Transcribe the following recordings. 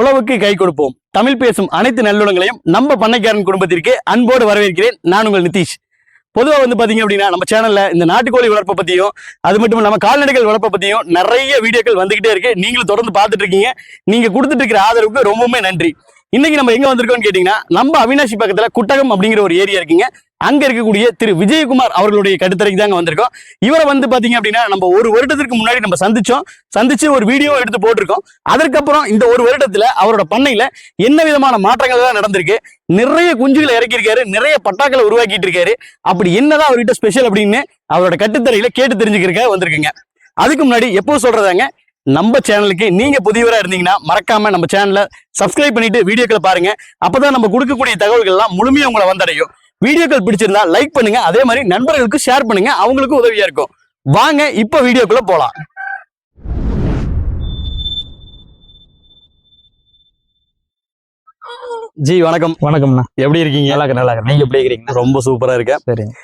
உழவுக்கு கை கொடுப்போம். தமிழ் பேசும் அனைத்து நல்லுணங்களையும் நம்ம பண்ணைக்காரன் குடும்பத்திற்கு அன்போடு வரவேற்கிறேன். நான் உங்கள் நிதிஷ். பொதுவா வந்து பாத்தீங்க அப்படின்னா நம்ம சேனல்ல இந்த நாட்டுக்கோழி வளர்ப்பை பத்தியும் அது மட்டும் இல்லாமல் கால்நடைகள் வளர்ப்பை பத்தியும் நிறைய வீடியோக்கள் வந்துகிட்டே இருக்கு. நீங்களும் தொடர்ந்து பார்த்துட்டு இருக்கீங்க. நீங்க கொடுத்துட்டு இருக்கிற ஆதரவுக்கு ரொம்பவுமே நன்றி. இன்னைக்கு நம்ம எங்க வந்திருக்கோம்னு கேட்டீங்கன்னா நம்ம அவினாசி பக்கத்துல குட்டகம் அப்படிங்கிற ஒரு ஏரியா இருக்குங்க. அங்க இருக்கக்கூடிய திரு விஜயகுமார் அவர்களுடைய கட்டுத்தரைக்கு தாங்க வந்திருக்கோம். இவரை வந்து பாத்தீங்க அப்படின்னா நம்ம ஒரு வருடத்திற்கு முன்னாடி நம்ம சந்திச்சோம். சந்திச்சு ஒரு வீடியோ எடுத்து போட்டிருக்கோம். அதற்கப்புறம் இந்த ஒரு வருடத்துல அவரோட பண்ணையில என்ன விதமான மாற்றங்கள் தான் நடந்திருக்கு? நிறைய குஞ்சுகளை இறக்கியிருக்காரு. நிறைய பட்டாக்களை உருவாக்கிட்டு இருக்காரு. அப்படி என்னதான் அவர்கிட்ட ஸ்பெஷல் அப்படின்னு அவரோட கட்டுத்தரையில கேட்டு தெரிஞ்சுக்கிறக்க வந்திருக்குங்க. அதுக்கு முன்னாடி எப்போ சொல்றதாங்க நம்ம சேனலுக்கு நீங்க புதியவரா இருந்தீங்கன்னா மறக்காம நம்ம சேனலை சப்ஸ்கிரைப் பண்ணிட்டு வீடியோக்களை பாருங்க. அப்பதான் நம்ம கொடுக்கக்கூடிய தகவல்கள்லாம் முழுமையா உங்களை வந்தடையும். வீடியோக்கள் பிடிச்சிருந்தா லைக் பண்ணுங்க. அதே மாதிரி நண்பர்களுக்கு ஷேர் பண்ணுங்க. அவங்களுக்கும் உதவியா இருக்கும். வாங்க இப்ப வீடியோக்குள்ள போலாம். ஜி வணக்கம். வணக்கம்ண்ணா. எப்படி இருக்கீங்க? நல்லா நல்லா நீங்க எப்படி இருக்கிறீங்க? ரொம்ப சூப்பரா இருக்கேன். சரிங்க.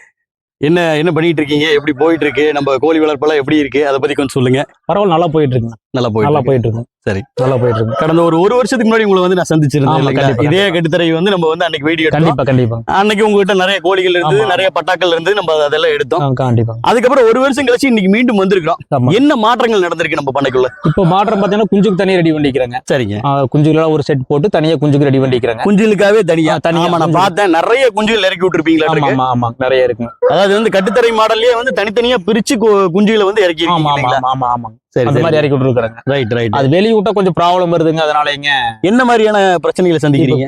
என்ன என்ன பண்ணிட்டு இருக்கீங்க எப்படி போயிட்டு இருக்கு நம்ம கோழி வளர்ப்பெல்லாம் எப்படி இருக்கு? அதை பத்தி கொஞ்சம் சொல்லுங்க. பரவாயில்ல நல்லா போயிட்டு இருக்குண்ணா நல்லா போயிட்டு நல்லா இருக்கு. போயிட்டு இருக்கு சரி. நல்லா போயிட்டு இருக்கு கடந்த ஒரு ஒரு வருஷத்துக்கு முன்னாடி உங்களை வந்து நான் சந்திச்சிருந்தேன் இதே கட்டுத்தரை வந்து நம்ம வந்து அன்னைக்கு வீடியோ கண்டிப்பா கண்டிப்பா. அன்னைக்கு உங்ககிட்ட நிறைய கோழிகள் இருந்தது ஆமா. நிறைய பட்டாக்கள் இருந்தது நம்ம அதெல்லாம் எடுத்தோம். கண்டிப்பா. அதுக்கப்புறம் ஒரு வருஷம் கழிச்சு இன்னைக்கு மீண்டும் வந்திருக்கிறோம். என்ன மாற்றங்கள் நடந்திருக்கு நம்ம பண்ணைக்குள்ள? இப்போ மாற்றம் பாத்தீங்கன்னா குஞ்சுக்கு தனியா ரெடி பண்ணிக்கிறாங்க. சரிங்க. குஞ்சுகளெல்லாம் ஒரு செட் போட்டு தனியா குஞ்சுக்கு ரெடி பண்ணிக்கிறாங்க. குஞ்சுகளுக்காவே தனியா? தனியா நான். பார்த்தேன். நிறைய குஞ்சுகள் இறக்கி விட்டுருப்பீங்களா ஆமா ஆமா. நிறைய இருக்குங்க. அதாவது வந்து கட்டுத்தரை மாடல்லயே வந்து தனித்தனியா பிரிச்சு குஞ்சுகளை வந்து இறக்கி ஆமா ஆமா? ஆமா சரி அந்த மாதிரி சரி இறக்கி விட்டுருக்காங்க ரைட் ரைட் அது வெளிய விட்டா கொஞ்சம் ப்ராப்ளம் வருதுங்க அதனால இங்க என்ன மாதிரியான பிரச்சனைகளை சந்திக்கிறீங்க?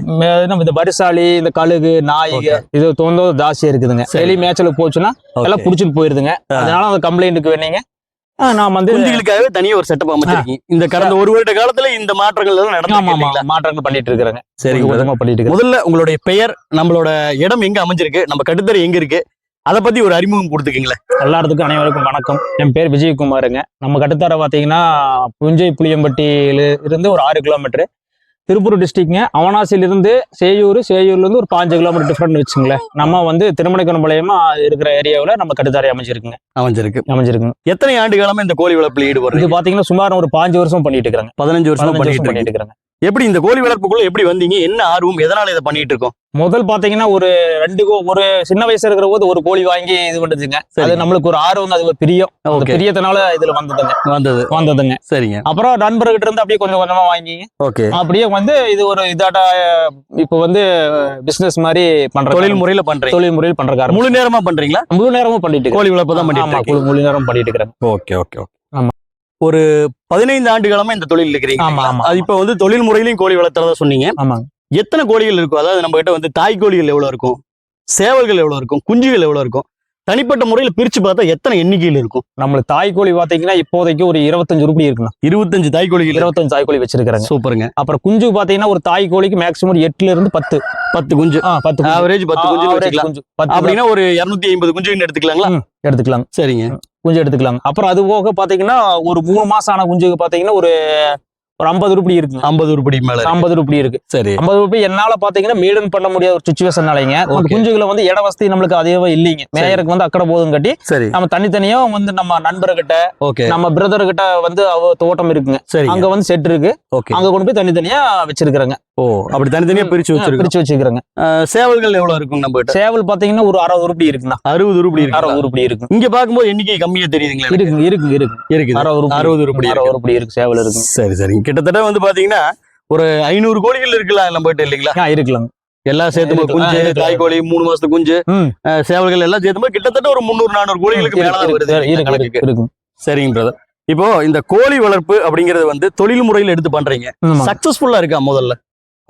நம்ம இந்த பரிசாலி இந்த கழுகு நாய்க இது தோந்தோ ஜாஸ்தியா இருக்குதுங்க. சரி. வெளி மேய்ச்சலுக்கு போச்சுன்னா எல்லாம் புடிச்சிட்டு போயிருதுங்க. அதனால அந்த கம்ப்ளைண்ட்டுக்கு வேணீங்க. நான் வந்து குஞ்சுகளுக்காகவே தனியா ஒரு செட்டப் அமைச்சிருக்கீங்க. இந்த கடந்த ஒரு வருட காலத்துல இந்த மாற்றங்கள் எல்லாம் நடந்து மாற்றங்கள் பண்ணிட்டு இருக்கிறாங்க. brother. கொஞ்சமா பண்ணிட்டு முதல்ல உங்களுடைய பெயர் நம்மளோட இடம் எங்க அமைஞ்சிருக்கு? நம்ம கட்டுத்தரை எங்க இருக்கு? அத பத்தி ஒரு அறிமுகம் கொடுத்துக்கீங்களேன் எல்லாத்துக்கும் அனைவருக்கும் வணக்கம். என் பேர் விஜயகுமாருங்க. நம்ம கட்டுத்தர பார்த்தீங்கன்னா புஞ்சை புளியம்பட்டியில இருந்து ஒரு ஆறு கிலோமீட்டர். திருப்பூர் டிஸ்ட்ரிக்ட்ங்க அவனாசியிலிருந்து சேயூர் சேயூர்லேருந்து ஒரு பாஞ்சு கிலோமீட்டர் டிஃப்ரெண்ட் வச்சுங்களேன் நம்ம வந்து திருமணிக்கணம்பாளையமா இருக்கிற ஏரியாவில் நம்ம கட்டுத்தரை அமைஞ்சிருக்குங்க. அமைஞ்சிருக்கு. அமைஞ்சிருக்குங்க. எத்தனை ஆண்டு காலமா இந்த கோழி வளர்ப்புல இது ஈடுபடுறீங்க பார்த்தீங்கன்னா சுமார் ஒரு பாஞ்சு வருஷம் பண்ணிட்டு இருக்கிறாங்க. பதினஞ்சு வருஷமா பண்ணிட்டு இருக்கீங்க. எப்படி இந்த கோழி வளர்ப்புக்குள்ள எப்படி வந்தீங்க? என்ன ஆர்வம்? எதனால இதை பண்ணிட்டு இருக்கோம் முதல் பார்த்தீங்கன்னா ஒரு ரெண்டு ஒரு சின்ன வயசு இருக்கிற போது ஒரு கோழி வாங்கி இது பண்ணுதுங்க அது. நம்மளுக்கு ஒரு ஆர்வம் அது ஒரு பிரியம். பிரியத்தினால இதுல வந்ததுங்க. வந்தது. வந்ததுங்க. சரிங்க. அப்புறம் நண்பர்கிட்ட இருந்து அப்படியே கொஞ்சம் கொஞ்சமா வாங்கி ஓகே. அப்படியே வந்து இது ஒரு இதாட்ட இப்போ வந்து பிசினஸ் மாதிரி பண்ற தொழில் முறையில பண்றீங்க. தொழில் முறையில் பண்ற முழு நேரமா பண்றீங்களா? முழு நேரமும் பண்ணிட்டு. கோழி வளர்ப்பு தான் பண்ணிட்டு முழு- நேரம் பண்ணிட்டு இருக்கிறேன். Okay okay okay. ஒரு பதினைந்து ஆண்டு காலமா இந்த தொழில் இருக்கிறீங்க ஆமா, ஆமா, இப்ப வந்து தொழில் முறையிலையும் கோழி வளர்த்துறதா சொன்னீங்க ஆமாங்க எத்தனை கோழிகள் இருக்கும் அதாவது நம்ம கிட்ட வந்து தாய் கோழிகள் எவ்வளவு இருக்கும் சேவல்கள் எவ்வளவு இருக்கும் குஞ்சுகள் எவ்வளவு இருக்கும் தனிப்பட்ட முறையில பிரிச்சு பார்த்தா எத்தனை எண்ணிக்கையில் இருக்கும் நம்மளுக்கு தாய் கோழி பாத்தீங்கன்னா இப்போதைக்கு ஒரு இருபத்தஞ்சு ரூபாய் இருக்குண்ணா இருபத்தஞ்சு தாய் கோழிகள் இருபத்தஞ்சு தாய் கோழி வச்சிருக்காங்க சூப்பருங்க அப்புறம் குஞ்சு பாத்தீங்கன்னா ஒரு தாய் கோழிக்கு மேக்ஸிமம் எட்டுல இருந்து பத்து பத்து குஞ்சு பத்து. ஆவரேஜ் பத்து குஞ்சு அப்படின்னா ஒரு இருநூத்தி ஐம்பது குஞ்சுன்னு எடுத்துக்கலாங்களா. எடுத்துக்கலாம் சரிங்க குஞ்சு எடுத்துக்கலாம். அப்புறம் அது போக பாத்தீங்கன்னா ஒரு மூணு மாசம் ஆன குஞ்சுக்கு பாத்தீங்கன்னா ஒரு ஒரு ஐம்பது ரூபாய் இருக்குங்க ஐம்பது உருப்படி மேல இருக்கு. ஐம்பது ரூபாய் இருக்கு. சரி. ஐம்பது ரூபாய் என்னால பாத்தீங்கன்னா மெயின்டைன் பண்ண முடியாத ஒரு சுச்சுவேஷன்னாலங்க அந்த Okay. குஞ்சுகளை வந்து இட வசதி நம்மளுக்கு அதேவா இல்லைங்க. மேயருக்கு வந்து அக்கறை போதும் கட்டி சரி. நம்ம தனித்தனியா வந்து நம்ம நண்பர்கிட்ட ஓகே நம்ம பிரதர் கிட்ட வந்து தோட்டம் இருக்குங்க. சரி அங்க வந்து செட் இருக்கு. ஓகே அங்க கொண்டு போய் தனித்தனியா வச்சிருக்காங்க ஓ அப்படி தனித்தனியா பிரிச்சு வச்சிருக்கோம் பிரிச்சு வச்சிருக்காங்க சேவல்கள் எவ்வளவு இருக்கும் நம்ம சேவல் பாத்தீங்கன்னா ஒரு அறுபது ரூபாய் இருக்குண்ணா அறுபது உருப்படி இருக்கு அறுபது ரூபாய் இருக்கு இங்க பாக்கும்போது எண்ணிக்கை கம்மியா தெரியுதுங்களா? இருக்கு இருக்கு இருக்கு இருக்குது. அறுபது அறுபது உருப்படி அறுபது ரூபாய் இருக்கு சேவல் இருக்கு சரி சரி. கிட்டத்தட்ட வந்து பாத்தீங்கன்னா ஒரு ஐநூறு கோழிகள் இருக்கலாம் நம்ம இல்லைங்களா? இருக்கலாம் எல்லாம் சேர்த்து இருக்கு. குஞ்சு ஆ, இருக்கு. தாய் கோழி மூணு மாசத்து குஞ்சு சேவல்கள் எல்லாம் சேர்த்து கிட்டத்தட்ட ஒரு முந்நூறு நானூறு கோழிகளுக்கு இருக்கு, வருது இருக்கு, இருக்கு. இருக்கு. சரிங்க பிரதர் இப்போ இந்த கோழி வளர்ப்பு அப்படிங்கறது வந்து தொழில் முறையில் எடுத்து பண்றீங்க. சக்சஸ்ஃபுல்லா இருக்கா முதல்ல?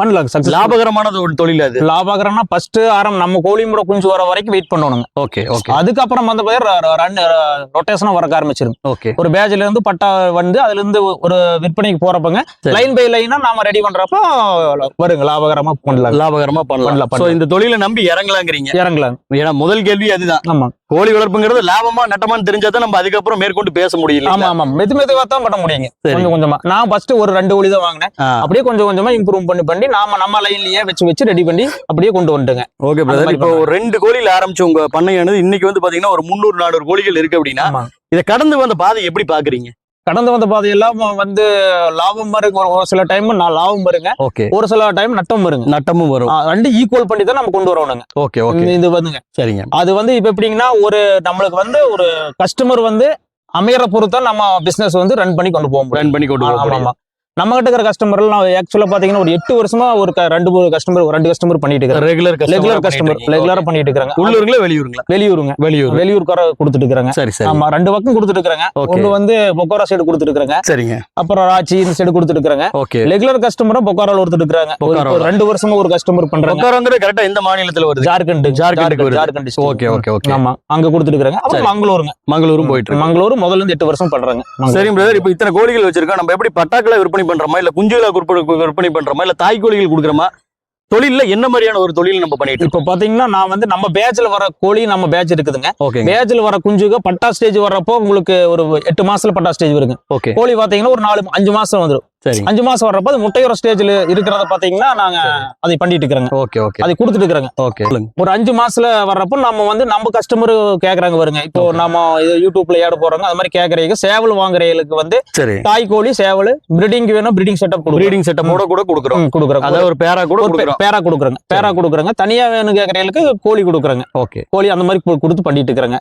பண்ணலாம். லாபகரமானது ஒரு தொழில் அது. லாபகரம்னா ஃபர்ஸ்ட் ஆரம் நம்ம கோழி முறை குஞ்சு வர வரைக்கும் வெயிட் பண்ணணுங்க. ஓகே ஓகே அதுக்கப்புறம் வந்து பேர் ரொட்டேஷனா வரக்க ஆரம்பிச்சிருங்க ஓகே ஒரு பேஜ்ல இருந்து பட்டா வந்து அதுல இருந்து ஒரு விற்பனைக்கு போறப்பங்க. லைன் பை லைனா நாம ரெடி பண்றப்போ வருங்க லாபகரமா பண்ணலாம் லாபகரமா பண்ணலாம். இந்த தொழிலை நம்பி இறங்கலாங்கிறீங்க. இறங்கலாம் ஏன்னா முதல் கேள்வி அதுதான். ஆமா. கோழி வளர்ப்புங்கிறது லாபமா நட்டமான்னு தெரிஞ்சாதான் நம்ம அதுக்கப்புறம் மேற்கொண்டு பேச முடியல ஆமா ஆமா. மெது மெதுவா தான் பண்ண முடியுங்க. கொஞ்சம் கொஞ்சமா. நான் ஃபர்ஸ்ட் ஒரு ரெண்டு கோழி தான் வாங்கினேன். அப்படியே கொஞ்சம் கொஞ்சமா இம்ப்ரூவ் பண்ணி பண்ணி நாம நம்ம லைன்லயே வச்சு வச்சு ரெடி பண்ணி அப்படியே கொண்டு வந்துட்டுங்க. ஓகே பிரதர் இப்போ ஒரு ரெண்டு கோழியில ஆரம்பிச்சு உங்க பண்ணையானது இன்னைக்கு வந்து பாத்தீங்கன்னா ஒரு முந்நூறு நானூறு கோழிகள் இருக்கு அப்படின்னா இதை கடந்து வந்த பாதை எப்படி பாக்குறீங்க? கடந்து வந்த பாதையெல்லாம் வந்து லாபம் வருங்க. ஒரு- சில டைம் நான் லாபம் வருங்க. ஓகே. ஒரு சில டைம் நட்டம் வருங்க. நட்டமும் வரும். ரெண்டு ஈக்குவல் பண்ணி தான் நம்ம கொண்டு வரணுங்க. Okay okay. இது வந்துங்க. சரிங்க. அது வந்து இப்ப எப்படிங்கன்னா ஒரு நம்மளுக்கு வந்து ஒரு கஸ்டமர் வந்து அமையற பொறுத்தா நம்ம பிசினஸ் வந்து ரன் பண்ணி கொண்டு போக முடியும். ரன் பண்ணி கொண்டு போக ஆமா. நம்ம கிட்ட இருக்கிற கஸ்டமர் எல்லாம் ஆக்சுவலா பாத்தீங்கன்னா ஒரு எட்டு வருஷமா ஒரு ரெண்டு மூணு கஸ்டமர் ரெண்டு கஸ்டமர் பண்ணிட்டு இருக்காங்க ரெகுலர் ரெகுலர் கஸ்டமர் ரெகுலரா பண்ணிட்டு இருக்காங்க உள்ளூருங்களா வெளியூருங்களா? வெளியூருங்க. வெளியூர். வெளியூர்கார கொடுத்துட்டு இருக்காங்க சரி சரி. ஆமா ரெண்டு பக்கம் கொடுத்துட்டு இருக்காங்க ஒண்ணு வந்து பொக்கோரா சைடு கொடுத்துட்டு இருக்காங்க சரிங்க. அப்புறம் ராச்சி இந்த சைடு கொடுத்துட்டு இருக்காங்க ஓகே ரெகுலர் கஸ்டமரும் பொக்காரால கொடுத்துட்டு இருக்காங்க ஒரு-. ஒரு ரெண்டு வருஷமா ஒரு கஸ்டமர் பண்றாங்க. உட்காரங்கிறது கரெக்டா எந்த மாநிலத்துல வருது? Jharkhand. Jharkhand district. Okay okay okay ஆமா அங்க கொடுத்துட்டு இருக்காங்க அப்புறம். மங்களூருங்க. மங்களூரும் போயிட்டு இருக்கு மங்களூர் முதல்ல இருந்து எட்டு வருஷம் பண்றாங்க. சரி பிரதர் இப்போ இத்தனை கோழிகள் வச்சிருக்கோம். நம்ம எப்படி பட்டாக்களை விற்பனை பண்றோமா? இல்ல குஞ்சுகளை விற்பனை விற்பனை பண்றோமா? இல்ல தாய் கோழிகள் கொடுக்குறோமா? தொழில்ல என்ன மாதிரியான ஒரு தொழில் நம்ம பண்ணிட்டு இப்ப பாத்தீங்கன்னா நான் வந்து நம்ம பேட்ச்ல வர கோழி நம்ம பேட்ச் இருக்குதுங்க. ஓகேங்க பேட்ச்ல வர குஞ்சுக பட்டா ஸ்டேஜ் வர்றப்போ உங்களுக்கு ஒரு எட்டு மாசத்துல பட்டா ஸ்டேஜ் வருங்க. ஓகே கோழி பாத்தீங்கன்னா ஒரு நாலு அஞ்சு மாசம் வந்துடும் சரி. அஞ்சு மாசம் வர்றப்போ அது முட்டையோர ஸ்டேஜ்ல இருக்கிறத பாத்தீங்கன்னா நாங்க அதை பண்ணிட்டு இருக்கிறோங்க ஓகே ஓகே. அதை கொடுத்துட்டு இருக்கிறாங்க ஓகே. ஒரு அஞ்சு மாசத்துல வர்றப்போ நம்ம வந்து நம்ம கஸ்டமர் கேக்குறாங்க வருங்க இப்போ. நம்ம யூடியூப்ல ஏட போறாங்க அது மாதிரி கேக்குறீங்க சேவல் வாங்குறவங்களுக்கு வந்து தாய் கோழி சேவல் பிரீடிங் வேணும் பிரீடிங் செட்டப் ப்ரீடிங் செட்டப்போட கூட கொடுக்குறோம். கொடுக்குறோம் அதாவது ஒரு பேரா கூட பேரா கொடுக்குறாங்க. பேரா கொடுக்குறாங்க. தனியா வேணும் கேக்குறவங்களுக்கு கோழி கொடுக்குறாங்க. ஓகே. கோழி அந்த மாதிரி கொடுத்து பண்ணிட்டு இருக்கிறாங்க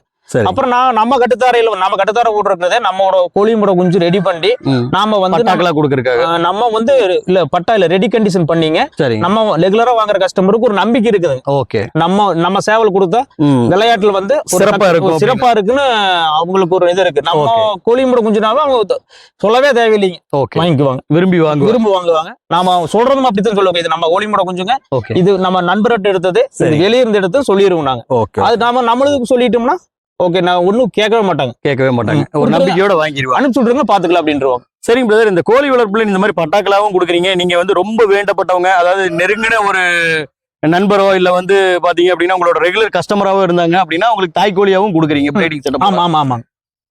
அப்புறம் நான் நம்ம கட்டுத்தாரையில நம்ம கட்டுத்தார விடுறதே நம்மளோட கோழியோட குஞ்சு ரெடி பண்ணி. நாம வந்து கொடுக்கறதுக்காக. நம்ம வந்து இல்ல பட்டா இல்ல ரெடி கண்டிஷன் பண்ணீங்க. சரி. நம்ம ரெகுலரா வாங்குற கஸ்டமருக்கு ஒரு நம்பிக்கை இருக்குது. ஓகே. நம்ம நம்ம சேவல் கொடுத்தா விளையாட்டுல வந்து சிறப்பா இருக்கும் சிறப்பா இருக்குன்னு அவங்களுக்கு ஒரு இது இருக்கு. நம்ம கோழிமுறை குஞ்சுனாவே அவங்க சொல்லவே தேவையில்லைங்க. ஓகே. வாங்கிக்குவாங்க. விரும்பி வாங்குவோம் விரும்பி வாங்குவாங்க. நாம சொல்றதும் அப்படித்தான் சொல்லுவாங்க இது நம்ம கோழிமுறை குஞ்சுங்க. இது நம்ம நண்பர்கிட்ட எடுத்தது. இது சரி. வெளிய இருந்து எடுத்து சொல்லிடுவோம் நாங்க. அது நாம நம்மளுக்கு சொல்லிட்டோம்னா ஓகே நான் ஒன்னும் கேட்கவே மாட்டாங்க. கேட்கவே மாட்டாங்க. ஒரு. நம்பிக்கையோட வாங்கிடுவாங்க. அனுப்பிச்சு விட்டுருங்க பாத்துக்கலாம் அப்படின்றோம் சரிங்க பிரதர் இந்த கோழி வளர்ப்புல இந்த மாதிரி பட்டாக்களாவும் கொடுக்குறீங்க. நீங்க வந்து ரொம்ப வேண்டப்பட்டவங்க அதாவது நெருங்கின ஒரு நண்பரோ இல்ல வந்து பாத்தீங்க அப்படின்னா உங்களோட ரெகுலர் கஸ்டமராவோ இருந்தாங்க அப்படின்னா உங்களுக்கு தாய் கோழியாவும் கொடுக்குறீங்க. ஆமா ஆமா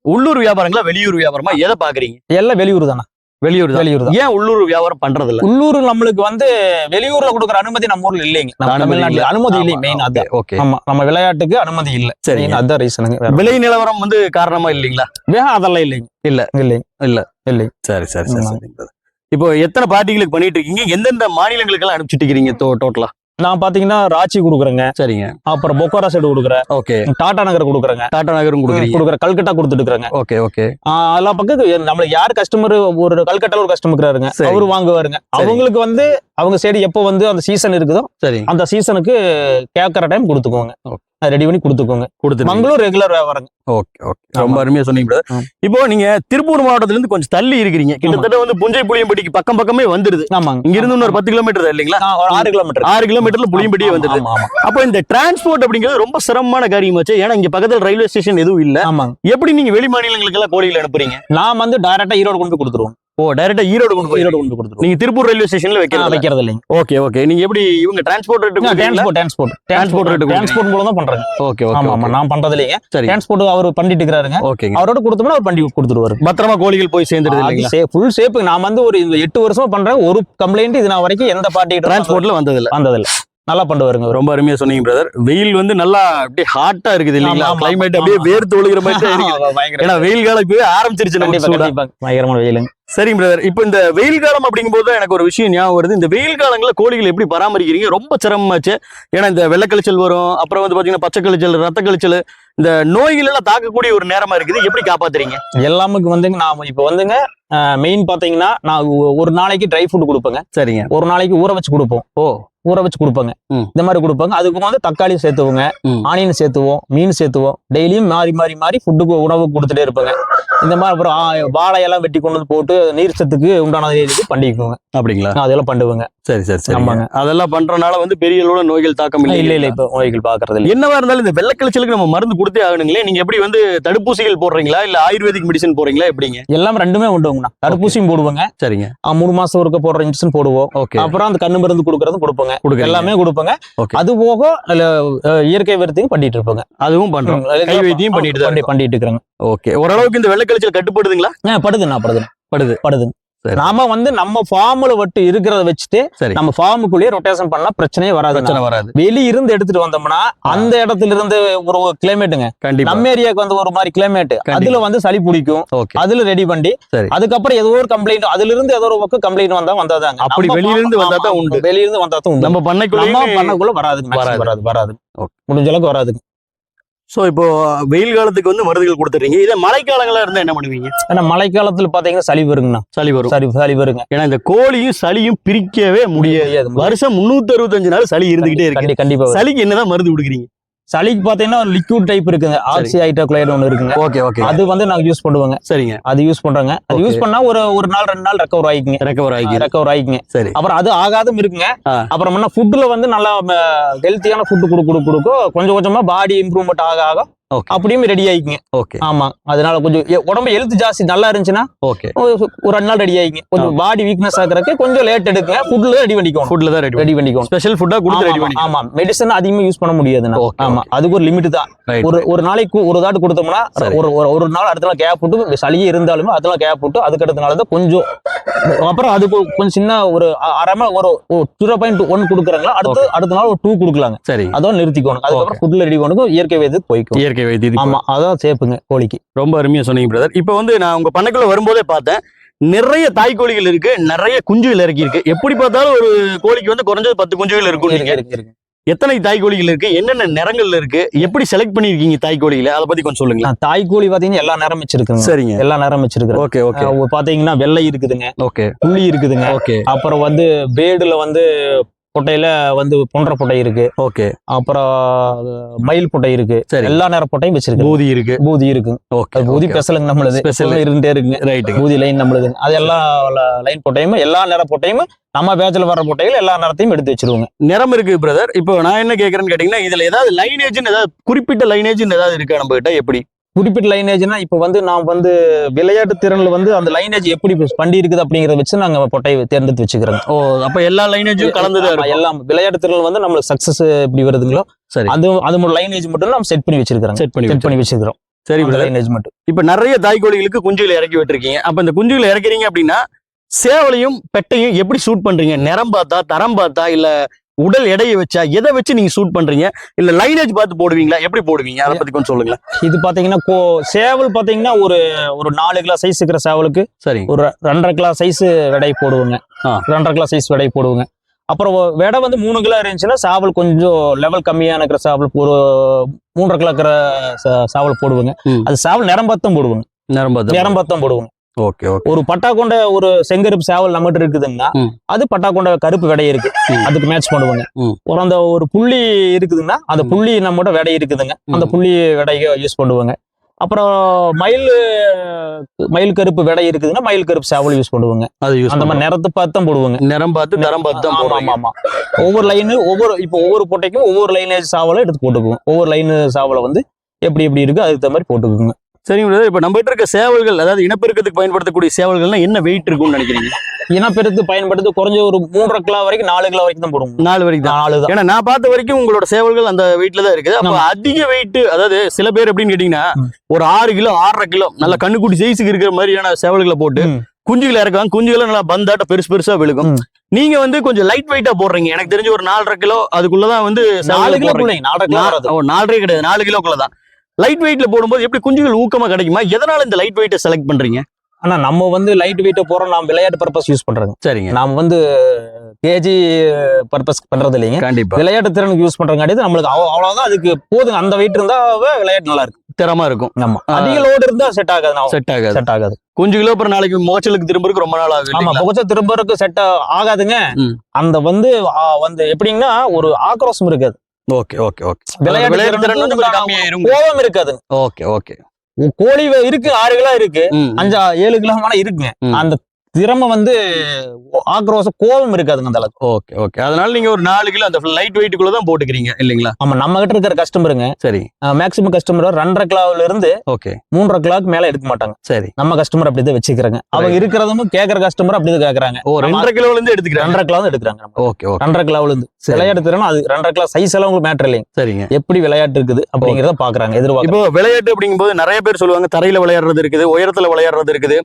உள்ளூர் வியாபாரங்களா வெளியூர் வியாபாரமா? எதை பாக்குறீங்க? எல்லாம் வெளியூர் தானே. வெளியூர் வெளியூர் ஏன் உள்ளூர் வியாபாரம் பண்றது இல்ல உள்ளூர் நம்மளுக்கு வந்து வெளியூர்ல கொடுக்குற அனுமதி நம்ம ஊர்ல இல்லைங்க. தமிழ்நாட்டுல இல்ல. அனுமதி இல்லை மெயின் அதான் ஓகே ஆமா நம்ம விளையாட்டுக்கு அனுமதி இல்ல. சரி. அதான் ரீசனுங்க விலை நிலவரம் வந்து காரணமா இல்லைங்களா? வேகம் அதெல்லாம் இல்லைங்க. இல்ல. இல்லைங்க சரி சரி சரி. சரி brother. இப்போ எத்தனை பார்ட்டிகளுக்கு பண்ணிட்டு இருக்கீங்க? எந்தெந்த மாநிலங்களுக்கு எல்லாம் அனுப்பிச்சுட்டு இருக்கீங்க டோட்டலா நான் பாத்தீங்கன்னா ராச்சி கொடுக்குறேங்க. சரிங்க. அப்புறம் பொக்காரா சைடு கொடுக்குறேன் ஓகே. டாடா நகர் கொடுக்குறேங்க. டாடா நகரும் கொடுக்குறீங்க. கொடுக்குற கல்கட்டா கொடுத்துட்டு ஓகே ஓகே. எல்லா பக்கம் நம்மளுக்கு யார் கஸ்டமர் ஒரு கல்கட்டால ஒரு கஸ்டமர் இருக்கிறாருங்க சரி. அவரு வாங்குவாருங்க. அவங்களுக்கு வந்து அவங்க சைடு எப்போ வந்து அந்த சீசன் இருக்குதோ சரி. அந்த சீசனுக்கு கேட்கற டைம் கொடுத்துக்கோங்க ரெடி பண்ணி கொடுத்துக்கோங்க. கொடுத்துருங்க மங்களூர் ரெகுலர் வியாபாரங்க. ஓகே ஓகே ரொம்ப அருமையா சொன்னீங்க. ஆமா. இப்போ நீங்க திருப்பூர் மாவட்டத்துல இருந்து கொஞ்சம் தள்ளி இருக்கிறீங்க. கிட்டத்தட்ட வந்து புஞ்சை புளியம்பட்டிக்கு பக்கம் பக்கமே வந்துருது. ஆமாங்க. இங்க இருந்து இன்னொரு பத்து கிலோமீட்டர் இல்லைங்களா? ஆறு கிலோமீட்டர் ஆறு கிலோமீட்டர்ல புளியம்பட்டியே வந்துருது. ஆமா, ஆமா. அப்போ இந்த டிரான்ஸ்போர்ட் அப்படிங்கிறது ரொம்ப சிரமமான காரியமாச்சு ஏன்னா இங்க பக்கத்துல ரயில்வே ஸ்டேஷன் எதுவும் இல்ல. ஆமாங்க. எப்படி நீங்க வெளி மாநிலங்களுக்கு எல்லாம் கோழிகள் அனுப்புறீங்க? நான் வந்து டைரக்டா ஈரோடு கொண்டு போய் கொடுத்துருவோம். ஓ டைரக்டா ஈரோடு கொண்டு போய் ஈரோடு கொண்டு கொடுத்துருவோம். நீங்க திருப்பூர் ரயில்வே ஸ்டேஷன்ல வைக்கிறது வைக்கிறது இல்லைங்க. ஓகே ஓகே நீங்க எப்படி இவங்க transport rate transport transport transport rate transport மூலம் தான் பண்றாங்க. ஓகே ஆமா ஆமா. ஓகே நான் பண்றது இல்லைங்க. சரி. டிரான்ஸ்போர்ட் அவர் பண்ணிட்டு இருக்கிறாருங்க. ஓகேங்க அவரோட கொடுத்தோம்னா அவர் பண்ணி கொடுத்துருவாரு. பத்திரமா கோழிகள் போய் சேர்ந்துருது இல்லைங்களா? ஃபுல் சேஃப் நான் வந்து ஒரு எட்டு வருஷமா பண்றேன். ஒரு கம்ப்ளைண்ட் இது நான் வரைக்கும் எந்த பார்ட்டி டிரான்ஸ்போர்ட்ல வந்தது இல்ல வந்ததில்ல. நல்லா பண்ணுவாருங்க ரொம்ப அருமையா சொன்னீங்க பிரதர் வெயில் வந்து நல்லா அப்படியே ஹாட்டா இருக்குது இல்லைங்களா? கிளைமேட். அப்படியே வேர்த்து ஒழுகிற மாதிரி ஏன்னா வெயில் காலம் இப்பவே ஆரம்பிச்சிருச்சு பயங்கரமான வெயிலுங்க. சரிங்க பிரதர் இப்போ இந்த வெயில் காலம் அப்படிங்கும்போது எனக்கு ஒரு விஷயம் ஞாபகம் வருது. இந்த வெயில் காலங்களில் கோழிகள் எப்படி பராமரிக்கிறீங்க? ரொம்ப சிரமமாச்சு. ஏன்னா இந்த வெள்ளக்கழிச்சல் வரும். அப்புறம் வந்து பாத்தீங்கன்னா பச்சை கழிச்சல் ரத்த கழிச்சல் இந்த நோய்கள் எல்லாம் தாக்கக்கூடிய ஒரு நேரமா இருக்குது. எப்படி காப்பாத்துறீங்க? எல்லாமுக்கு வந்துங்க நான் இப்போ வந்துங்க மெயின் பாத்தீங்கன்னா நான் ஒரு நாளைக்கு ட்ரை ஃபுட் கொடுப்பேங்க. சரிங்க. ஒரு நாளைக்கு ஊற வச்சு கொடுப்போம். ஓ. ஊற வச்சு கொடுப்பாங்க. இந்த மாதிரி கொடுப்பாங்க. அதுக்கு வந்து தக்காளி சேர்த்துவோங்க. ஆனியன் சேர்த்துவோம் மீன் சேர்த்துவோம். டெய்லியும் மாறி மாறி மாறி ஃபுட்டுக்கு உணவு கொடுத்துட்டே இருப்பாங்க. இந்த மாதிரி அப்புறம் வாழையெல்லாம் வெட்டி கொண்டு வந்து போட்டு நீர் சத்துக்கு உண்டான இது பண்ணிக்குவோங்க. அப்படிங்களா? அதெல்லாம் பண்ணுவேங்க. சரி சரி சரி. ஆமாங்க. அதெல்லாம் பண்றதுனால வந்து பெரிய அளவுல நோய்கள் தாக்கம் இல்ல இல்லை இல்ல இப்ப நோய்கள் பாக்குறது இல்ல. என்னவா இருந்தாலும் இந்த வெள்ளக்கழிச்சலுக்கு நம்ம மருந்து கொடுத்தே ஆகணுங்களே. நீங்க எப்படி வந்து தடுப்பூசிகள் போடுறீங்களா? இல்ல ஆயுர்வேதிக் மெடிசன் போடுறீங்களா? எப்படிங்க? எல்லாம் ரெண்டுமே உண்டுங்கண்ணா. தடுப்பூசியும் போடுவாங்க. சரிங்க. மூணு மாசம் ஒருக்க போடுற இன்ஜெக்ஷன் போடுவோம். ஓகே. அப்புறம் அந்த கண்ணு மருந்து கொடுக்கறதும் கொடுப்போங்க. எல்லாமே கொடுப்போங்க. அது போக இயற்கை விருத்தையும் பண்ணிட்டு இருப்போங்க அதுவும் பண்றோம். கை வைத்தியம் பண்ணிட்டு பண்ணிட்டு இருக்கிறாங்க. ஓகே. ஓரளவுக்கு இந்த வெள்ளக்கழிச்சல் கட்டுப்படுதுங்களா? படுதுண்ணா படுதுண்ணா. படுது. படுதுங்க. நாம வந்து நம்ம ஃபார்ம்ல வட்டு இருக்கிறத வச்சுட்டு நம்ம ஃபார்முக்குள்ளேயே ரொட்டேஷன் பண்ணா பிரச்சனையே வராது. பிரச்சனை வராது. வெளிய இருந்து எடுத்துட்டு வந்தோம்னா அந்த இடத்துல இருந்து ஒரு கிளைமேட்டுங்க கண்டிப்பா. நம்ம ஏரியாவுக்கு வந்து ஒரு மாதிரி கிளைமேட் அதுல வந்து சளி பிடிக்கும். அதுல ரெடி பண்ணி. அதுக்கப்புறம் ஏதோ ஒரு கம்ப்ளைண்ட் அதுல இருந்து ஏதோ ஒரு பக்கம் கம்ப்ளைண்ட் வந்தா வந்தாதாங்க. அப்படி நம்ம வெளியில இருந்து ஆமா, வந்தா தான் உண்டு. வெளியில இருந்து வந்தா தான் உண்டு. நம்ம பண்ணைக்குள்ளேயே நம்ம பண்ணக்குள்ள வராது. வராது. வராது. முடிஞ்ச அளவுக்கு வராது சோ இப்போ வெயில் காலத்துக்கு வந்து மருந்துகள் கொடுத்துறீங்க இதே மழைக்காலங்களா இருந்தா என்ன பண்ணுவீங்க? ஆனா மழை காலத்துல பாத்தீங்கன்னா சளி வருங்கண்ணா. சளி வரும். சளி சளி வருங்க. ஏன்னா இந்த கோழியும் சளியும் பிரிக்கவே முடியாது. வருஷம் முன்னூத்தி அறுபத்தஞ்சு நாள் சளி இருந்துகிட்டே இருக்கு. கண்டி- கண்டிப்பா. சளிக்கு என்னதான் மருந்து கொடுக்குறீங்க? சளிக்கு பாத்தீங்கன்னா லிக்விட் டைப் இருக்குங்க ஆக்சி ஹைட்ரோக்ளைடு ஒன்று இருக்குங்க. ஓகே ஓகே அது வந்து நாங்க யூஸ் பண்ணுவோங்க. சரிங்க. அது யூஸ் பண்றோங்க. அது. யூஸ் பண்ணா ஒரு ஒரு நாள் ரெண்டு நாள் ரெக்கவர் ஆயிக்குங்க. ரெக்கவர் ஆகி ரெக்கவர் ஆயிக்குங்க. சரி. அப்புறம் அது ஆகாதும் இருக்குங்க. அப்புறம் என்ன ஃபுட்ல வந்து நல்லா ஹெல்த்தியான ஃபுட் கொடு கொடு கொடுக்க கொஞ்சம் கொஞ்சமா பாடி இம்ப்ரூவ்மெண்ட் ஆக ஆக ஓகே அப்படியும் ரெடி ஆயிக்குங்க. ஓகே ஆமா. அதனால கொஞ்சம் உடம்பு ஹெல்த் ஜாஸ்தி நல்லா இருந்துச்சுன்னா ஓகே ஒரு ரெண்டு நாள் ரெடி ஆயிக்குங்க. கொஞ்சம் பாடி வீக்னஸ் ஆகுறதுக்கு கொஞ்சம் லேட் எடுக்குங்க. ஃபுட்ல ரெடி பண்ணிக்கணும். ஃபுட்ல தான் ரெடி ரெடி பண்ணிக்கணும். ஸ்பெஷல் ஃபுட்டா கொடுத்து ரெடி பண்ணி ஆமா மெடிசன் அதிகமா யூஸ் பண்ண முடியாதுண்ணா. ஆமா. அதுக்கு ஒரு லிமிட் தான். ஒரு ஒரு நாளைக்கு ஒரு தாட்டு கொடுத்தோம்னா. ஒரு ஒரு நாள் அடுத்த நாள் கேப் விட்டு சளியே இருந்தாலுமே அதெல்லாம் கேப் விட்டு அதுக்கு அடுத்த நாள் தான் கொஞ்சம் அப்புறம் அதுக்கு கொஞ்சம் சின்ன ஒரு அரை மணி ஒரு ஜீரோ பாயிண்ட் ஒன் கொடுக்குறாங்களா? அடுத்து அடுத்த நாள் ஒரு டூ கொடுக்கலாங்க. சரி. அதோட நிறுத்திக்கணும். அதுக்கப்புறம் ஃபுட்ல ரெடி பண்ணுக்கும் இயற்கை வைத்து போய்க்கும். இயற்கை வைத்தியம் ஆமா அதான் சேஃபுங்க கோழிக்கு. ரொம்ப அருமையா சொன்னீங்க பிரதர் இப்போ வந்து நான் உங்க பண்ணைக்குள்ள வரும்போதே பார்த்தேன் நிறைய தாய் கோழிகள் இருக்கு நிறைய குஞ்சுகள் இறக்கி இருக்கு எப்படி பார்த்தாலும் ஒரு கோழிக்கு வந்து குறைஞ்சது பத்து குஞ்சுகள் இருக்கும் இருக்கு, இருக்கு, இருக்கு. எத்தனை தாய் கோழிகள் இருக்கு? என்னென்ன நிறங்கள்ல இருக்கு? எப்படி செலக்ட் பண்ணிருக்கீங்க தாய் கோழிகளை அதை பத்தி கொஞ்சம் சொல்லுங்க நான் தாய் கோழி பாத்தீங்கன்னா எல்லா நேரம் வச்சிருக்குங்க. சரிங்க. எல்லா நேரம் வச்சிருக்கிறேன். Okay okay. பாத்தீங்கன்னா வெள்ளை இருக்குதுங்க. ஓகே. புள்ளி இருக்குதுங்க. ஓகே. அப்புறம் வந்து பேடுல வந்து பொட்டையில வந்து பொன்ற பொட்டை இருக்கு. ஓகே. அப்புறம் மயில் பொட்டை இருக்கு. எல்லா நேர பொட்டையும் வச்சிருக்கு பூதி இருக்கு. பூதி இருக்கு. ஓகே பூதி பெசலுங்க நம்மளுது. பெசல் இருந்துட்டே இருக்குங்க ரைட்டுங்க பூதி லைன் நம்மளுது. அது எல்லா லைன் பொட்டையும் எல்லா நேர பொட்டையும் நம்ம பேச்சில் வர பொட்டைகள் எல்லா நேரத்தையும் எடுத்து வச்சிருவோங்க. நிறம் இருக்கு பிரதர் இப்போ நான் என்ன கேக்குறேன்னு கேட்டீங்கன்னா இதுல ஏதாவது லைனேஜ்னு ஏதாவது குறிப்பிட்ட லைனேஜ்னு ஏதாவது இருக்கா நம்ம கிட்ட? எப்படி? குறிப்பிட்ட லைனேஜ்னா இப்போ வந்து நாம் வந்து விளையாட்டு திறன்ல வந்து அந்த லைனேஜ் எப்படி பண்ணி இருக்குது அப்படிங்கறத வச்சு நாங்க பொட்டையை தேர்ந்தெடுத்து வச்சுக்கிறோங்க ஓ அப்ப எல்லா லைனேஜும் இருக்கும். எல்லாம் விளையாட்டு திறன் வந்து நம்மளுக்கு சக்சஸ் எப்படி வருதுங்களோ சரி. அது அது லைனேஜ் மட்டும் நம்ம செட் பண்ணி வச்சிருக்கிறோம். செட் பண்ணி செட். பண்ணி வச்சிருக்கிறோம். சரி லைனேஜ் மட்டும். இப்ப நிறைய தாய் கோழிகளுக்கு குஞ்சுகளை இறக்கி விட்டுருக்கீங்க. அப்ப இந்த குஞ்சுகளை இறக்குறீங்க அப்படின்னா சேவலையும் பெட்டையும் எப்படி சூட் பண்றீங்க? நிறம் பார்த்தா தரம் பார்த்தா இல்ல உடல் எடையை வச்சா எதை வச்சு நீங்க சூட் பண்றீங்க? இல்ல லைனேஜ் பார்த்து போடுவீங்களா? எப்படி போடுவீங்க? அதை பத்தி கொஞ்சம் சொல்லுங்களேன். இது பாத்தீங்கன்னா கோ சேவல் பாத்தீங்கன்னா ஒரு ஒரு நாலு கிலோ சைஸ் இருக்கிற சேவலுக்கு சரி. ஒரு ரெண்டரை கிலோ சைஸ் விடை போடுவோங்க. ரெண்டரை கிலோ சைஸ் விடை போடுவோங்க. அப்புறம் விடை வந்து மூணு கிலோ இருந்துச்சுன்னா சாவல் கொஞ்சம் லெவல் கம்மியான இருக்கிற சாவல் ஒரு மூன்றரை கிலோ இருக்கிற சாவல் போடுவோங்க. அது சாவல் நிரம்பத்தம் போடுவோங்க. நிறம் பார்த்தா நிரம்பத்தம் போடுவோங்க. ஒரு பட்டா கொண்ட ஒரு செங்கருப்பு சேவல் நம்மகிட்ட இருக்குதுங்கன்னா ம். அது பட்டா கொண்ட கருப்பு விடை இருக்கு. அதுக்கு மேட்ச் பண்ணுவாங்க. ஒரு அந்த ஒரு புள்ளி இருக்குதுன்னா அந்த. புள்ளி நம்மகிட்ட விடை இருக்குதுங்க அந்த. புள்ளி விடையை யூஸ் பண்ணுவாங்க அப்புறம் மயில் மயில் கருப்பு விடை இருக்குதுன்னா மயில் கருப்பு சேவல் யூஸ் பண்ணுவாங்க அந்த மாதிரி நிறத்தை பார்த்து தான் போடுவாங்க நிறம் பார்த்து தரம் பார்த்து தான் ஆமா, ஆமா. ஒவ்வொரு லைனு ஒவ்வொரு இப்போ ஒவ்வொரு பொட்டைக்கும் ஒவ்வொரு லைனேஜ் சாவலை எடுத்து போட்டுக்குவோம் ஒவ்வொரு லைனு சாவலை வந்து எப்படி எப்படி இருக்கு அதுக்கு தகுந்த மாதிரி போட்டுக்குங்க சரிங்க பிரதர் இப்ப நம்ம கிட்ட இருக்க சேவல்கள் அதாவது இனப்பெருக்கத்துக்கு பயன்படுத்தக்கூடிய சேவல்கள்லாம் என்ன வெயிட் இருக்கும்னு நினைக்கிறீங்க? இனப்பெருத்து பயன்படுத்தி குறைஞ்ச ஒரு மூன்றரை கிலோ வரைக்கும் நாலு கிலோ வரைக்கும் தான் போடுவோம். நாலு வரைக்கும் தான். நாலு தான். ஏன்னா நான் பார்த்த வரைக்கும் உங்களோட சேவல்கள் அந்த வெயிட்ல தான் இருக்குது. அப்ப. அதிக வெயிட் அதாவது சில பேர் எப்படின்னு கேட்டீங்கன்னா. ஒரு ஆறு கிலோ ஆறரை கிலோ நல்ல கண்ணுக்குட்டி சைஸுக்கு இருக்கிற மாதிரியான சேவல்களை போட்டு. குஞ்சுகளை இறக்குவாங்க. குஞ்சுகளை நல்லா பந்தாட்ட பெருசு பெருசா விழுகும். நீங்க வந்து கொஞ்சம் லைட் வெயிட்டா போடுறீங்க. எனக்கு தெரிஞ்சு ஒரு நாலரை கிலோ அதுக்குள்ளதான் வந்து நாலு கிலோ நாலரை கிலோ நாலரை கிடையாது. நாலு கிலோக்குள்ள தான் லைட் வெயிட்ல போடும்போது எப்படி குஞ்சுகள் ஊக்கமா கிடைக்குமா? எதனால இந்த லைட் வெயிட்டை செலக்ட் பண்றீங்க? ஆனா நம்ம வந்து லைட் வெயிட்ட போறோம் நாம் விளையாட்டு பர்பஸ் யூஸ் பண்றோங்க சரிங்க. நாம வந்து கேஜி பர்பஸ் பண்றது இல்லைங்க. கண்டிப்பா. விளையாட்டு திறனுக்கு யூஸ் பண்றங்காட்டி நம்மளுக்கு அவ்வளவு- அவ்வளவுதான். அதுக்கு போதுங்க அந்த வெயிட் இருந்தா விளையாட்டு நல்லா இருக்கும். திறமா இருக்கும். ஆ. அதிக லோடு இருந்தா செட் ஆகாது செட் ஆகாது. செட் ஆகாது. குஞ்சு கிலோ அப்புறம் நாளைக்கு மோச்சலுக்கு திரும்பறதுக்கு ரொம்ப நாள் ஆகும் ஆமா? புகச்ச திரும்பறதுக்கு செட் ஆகாதுங்க. அந்த வந்து வந்து எப்படிங்கன்னா ஒரு ஆக்ரோஷம் இருக்காது. Okay okay okay. விளையாட்டு திறன் வந்து கொஞ்சம் கோபம் இருக்காது. Okay okay. கோழி இருக்கு ஆறு கிலோ இருக்கு அஞ்சா ஏழு கிலோ மேல இருக்குங்க. அந்த திறமை வந்து ஆக்ரோஷம் கோபம் இருக்காதுங்க அந்த அளவுக்கு. ஓகே ஓகே அதனால நீங்க ஒரு நாலு கிலோ அந்த லைட் வெயிட்டுக்குள்ள தான் போட்டுக்கிறீங்க இல்லைங்களா? ஆமா நம்ம கிட்ட இருக்கிற கஸ்டமருங்க சரி. மேக்சிமம் கஸ்டமர் ரெண்டரை கிலோல இருந்து ஓகே மூன்றரை கிலோக்கு மேல எடுக்க மாட்டாங்க. சரி. நம்ம கஸ்டமர் அப்படிதான் வச்சுக்கிறாங்க. அவங்க. இருக்கிறதும் கேட்கற கஸ்டமர் அப்படிதான் கேக்குறாங்க. ஓ ரெண்டரை கிலோல இருந்து எடுத்துக்கிறேன் ரெண்டரை கிலோ எடுக்கிறாங்க. ஓகே ரெண்டரை கிலோல இருந்து. விளையாட்டு திறன் அது ரெண்டரை கிலோ சைஸ் எல்லாம் உங்களுக்கு மேட்டர் இல்லைங்க. சரிங்க. எப்படி விளையாட்டு இருக்குது அப்படிங்கறத பாக்குறாங்க எதிர்பார்க்க இப்போ விளையாட்டு அப்படிங்கும்போது நிறைய பேர் சொல்லுவாங்க தரையில விளையாடுறது இருக்குது உயரத்துல விளையாடுறது இருக்குது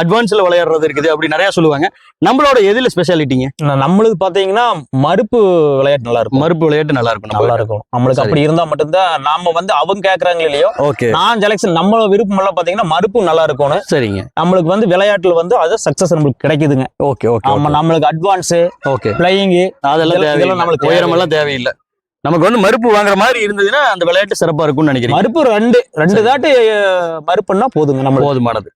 அட்வான்ஸ்ல விளையாடுறது இருக்குது அப்படி நிறைய சொல்லுவாங்க. நம்மளோட எதுல ஸ்பெஷாலிட்டிங்க நம்மளுக்கு பாத்தீங்கன்னா மறுப்பு விளையாட்டு நல்லா இருக்கும். மறுப்பு விளையாட்டு நல்லா இருக்கும். நல்லா இருக்கும். நம்மளுக்கு. அப்படி இருந்தா மட்டும்தான் நாம வந்து அவங்க கேக்குறாங்க இல்லையோ ஓகே. நான் செலக்ஷன் நம்ம விருப்பம் எல்லாம் பாத்தீங்கன்னா மறுப்பு நல்லா இருக்கணும் சரிங்க. நம்மளுக்கு வந்து விளையாட்டுல வந்து அது சக்சஸ் நம்மளுக்கு கிடைக்குதுங்க. ஓகே ஓகே ஆமா நம்மளுக்கு அட்வான்ஸ் ஓகே. பிளேயிங் அதெல்லாம் நம்மளுக்கு உயரம் எல்லாம் தேவையில்லை. நமக்கு வந்து மறுப்பு வாங்குற மாதிரி இருந்ததுன்னா அந்த விளையாட்டு சிறப்பா இருக்கும்னு நினைக்கிறேன் மறுப்பு ரெண்டு ரெண்டு. தாட்டி மறுப்புன்னா போதுங்க நம்மளுக்கு. போதுமானது.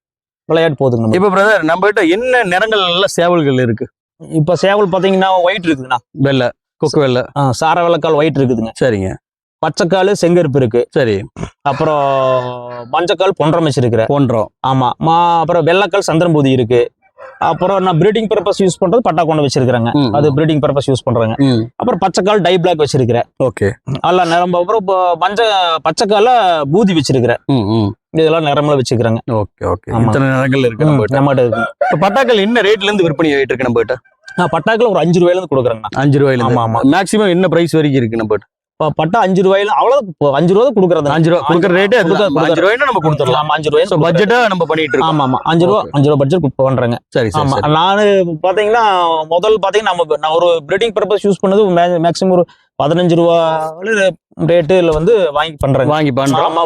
விளையாட்டு போதுங்க நம்மளுக்கு. இப்ப பிரதர் நம்ம கிட்ட என்ன நிறங்கள் எல்லாம் சேவல்கள் இருக்கு? இப்ப சேவல் பாத்தீங்கன்னா ஒயிட் இருக்குதுண்ணா. வெள்ளை கொக்கு வெள்ளை. ஆ, சார வெள்ளக்கால் ஒயிட் இருக்குதுங்க. சரிங்க. பச்சைக்கால் செங்கருப்பு இருக்கு. சரி. அப்புறம் மஞ்சக்கால் பொன்றமைச்சு இருக்கிற போன்றோம். ஆமா. மா அப்புறம் வெள்ளைக்கால் சந்திரம்பூதி இருக்கு. அப்புறம் நான் பிரீடிங் பர்பஸ் யூஸ் பண்றது பட்டா கொண்டு வச்சிருக்கிறேங்க. ம், அது பிரீடிங் பர்பஸ் யூஸ் பண்றாங்க. அப்புறம் பச்சைக்கால் டை பிளாக் வச்சிருக்கிறேன். ஓகே. அதெல்லாம் நிரம்ப அப்புறம் மஞ்ச பச்சைக்கால பூதி வச்சிருக்கிறேன். இதெல்லாம் நிறமல வச்சுக்கிறாங்க. Okay okay. இத்தனை நிறங்கள் இருக்கு நம்ம நம்மகிட்ட இருக்கு. இப்ப பட்டாக்கள் என்ன ரேட்ல இருந்து விற்பனை ஆயிட்டு இருக்கு நம்ம கிட்ட? நான் பட்டாக்கில் ஒரு அஞ்சு ரூபாயில இருந்து கொடுக்குறேங்கண்ணா. அஞ்சு ரூபாயில ஆமா ஆமா. மேக்ஸிமம் என்ன பிரைஸ் வரைக்கும் இருக்கு நம்ம கிட்ட? இப்போ பட்டா அஞ்சு ரூபாயில அவ்வளவு இப்போ அஞ்சு ரூபா கொடுக்குறது அஞ்சு ரூபா கொடுக்குற ரேட்டு அஞ்சு ரூபாய்னா நம்ம கொடுத்துடலாம். ஆமா அஞ்சு ரூபாய் பட்ஜெட்டா நம்ம பண்ணிட்டு இருக்கோம். ஆமா ஆமா. அஞ்சு ரூபா. அஞ்சு ரூபா பட்ஜெட் பண்றேங்க. சரி சரி ஆமா. சரி. நானு பாத்தீங்கன்னா முதல் பாத்தீங்கன்னா நம்ம நான் ஒரு பிரீடிங் பர்பஸ் யூஸ் பண்ணது மேக்ஸிமம் ஒரு பதினஞ்சு ரூபா ரேட்டுல வந்து வாங்கி பண்றேங்க. வாங்கி பண்றோம்.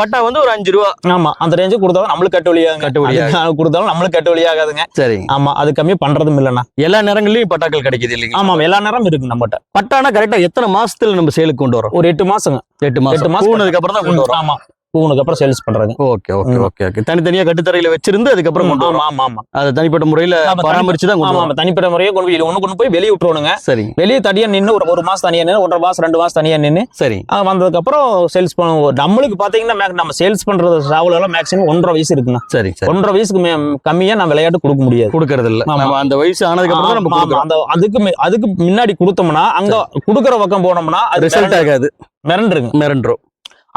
பட்டா வந்து ஒரு அஞ்சு ரூபா. ஆமா அந்த ரேஞ்சு கொடுத்தாலும் நம்மளுக்கு கட்டு வழியாங்க கட்டுப்படி அதுக்கு கொடுத்தாலும் நம்மளுக்கு கட்டு வழியாகாதுங்க சரிங்க ஆமா அது கம்மி பண்றதும் இல்லைண்ணா. எல்லா நேரங்கள்லயும் பட்டாக்கள் கிடைக்குது இல்லைங்க ஆமா எல்லா நேரம் இருக்கு நம்மகிட்ட. பட்டானா கரெக்டா எத்தனை மாசத்துல நம்ம சேலுக்கு கொண்டு வரோம்? ஒரு எட்டு மாசங்க. எட்டு மாசம். எட்டு மாசம். அப்புறம் தான் கொண்டு வரோம். ஆமா. பூனுக்கு அப்புறம் சேல்ஸ் பண்றாங்க ஓகே ஓகே. ஓகே ஓகே தனித்தனியா கட்டுத்தரையில வச்சிருந்து அதுக்கப்புறம் கொண்டு ஆமா ஆமா ஆமா. அதை தனிப்பட்ட முறையில பராமரிச்சு தான் கொண்டு ஆமா தனிப்பட்ட முறையே கொண்டு போய் ஒண்ணு கொண்டு போய் வெளியே விட்டுருவானுங்க. சரிங்க வெளியே தனியா நின்று ஒரு ஒரு மாசம் தனியா நின்று ஒன்றரை மாசம் ரெண்டு மாசம் தனியா நின்று சரி. வந்ததுக்கு அப்புறம் சேல்ஸ் பண்ணுவோம் நம்மளுக்கு பாத்தீங்கன்னா நம்ம சேல்ஸ் பண்றது சாவல் எல்லாம் மேக்ஸிமம் ஒன்றரை வயசு இருக்குண்ணா. சரி சரி. ஒன்றரை வயசுக்கு கம்மியா நான் விளையாட்டு கொடுக்க முடியாது. கொடுக்கறது இல்ல. நம்ம அந்த வயசு ஆனதுக்கு அப்புறம் நம்ம அந்த அதுக்கு அதுக்கு முன்னாடி கொடுத்தோம்னா அங்க குடுக்கற பக்கம் போனோம்னா ரிசல்ட் ஆகாது. மிரண்டுருங்க. மிரண்டுரும்.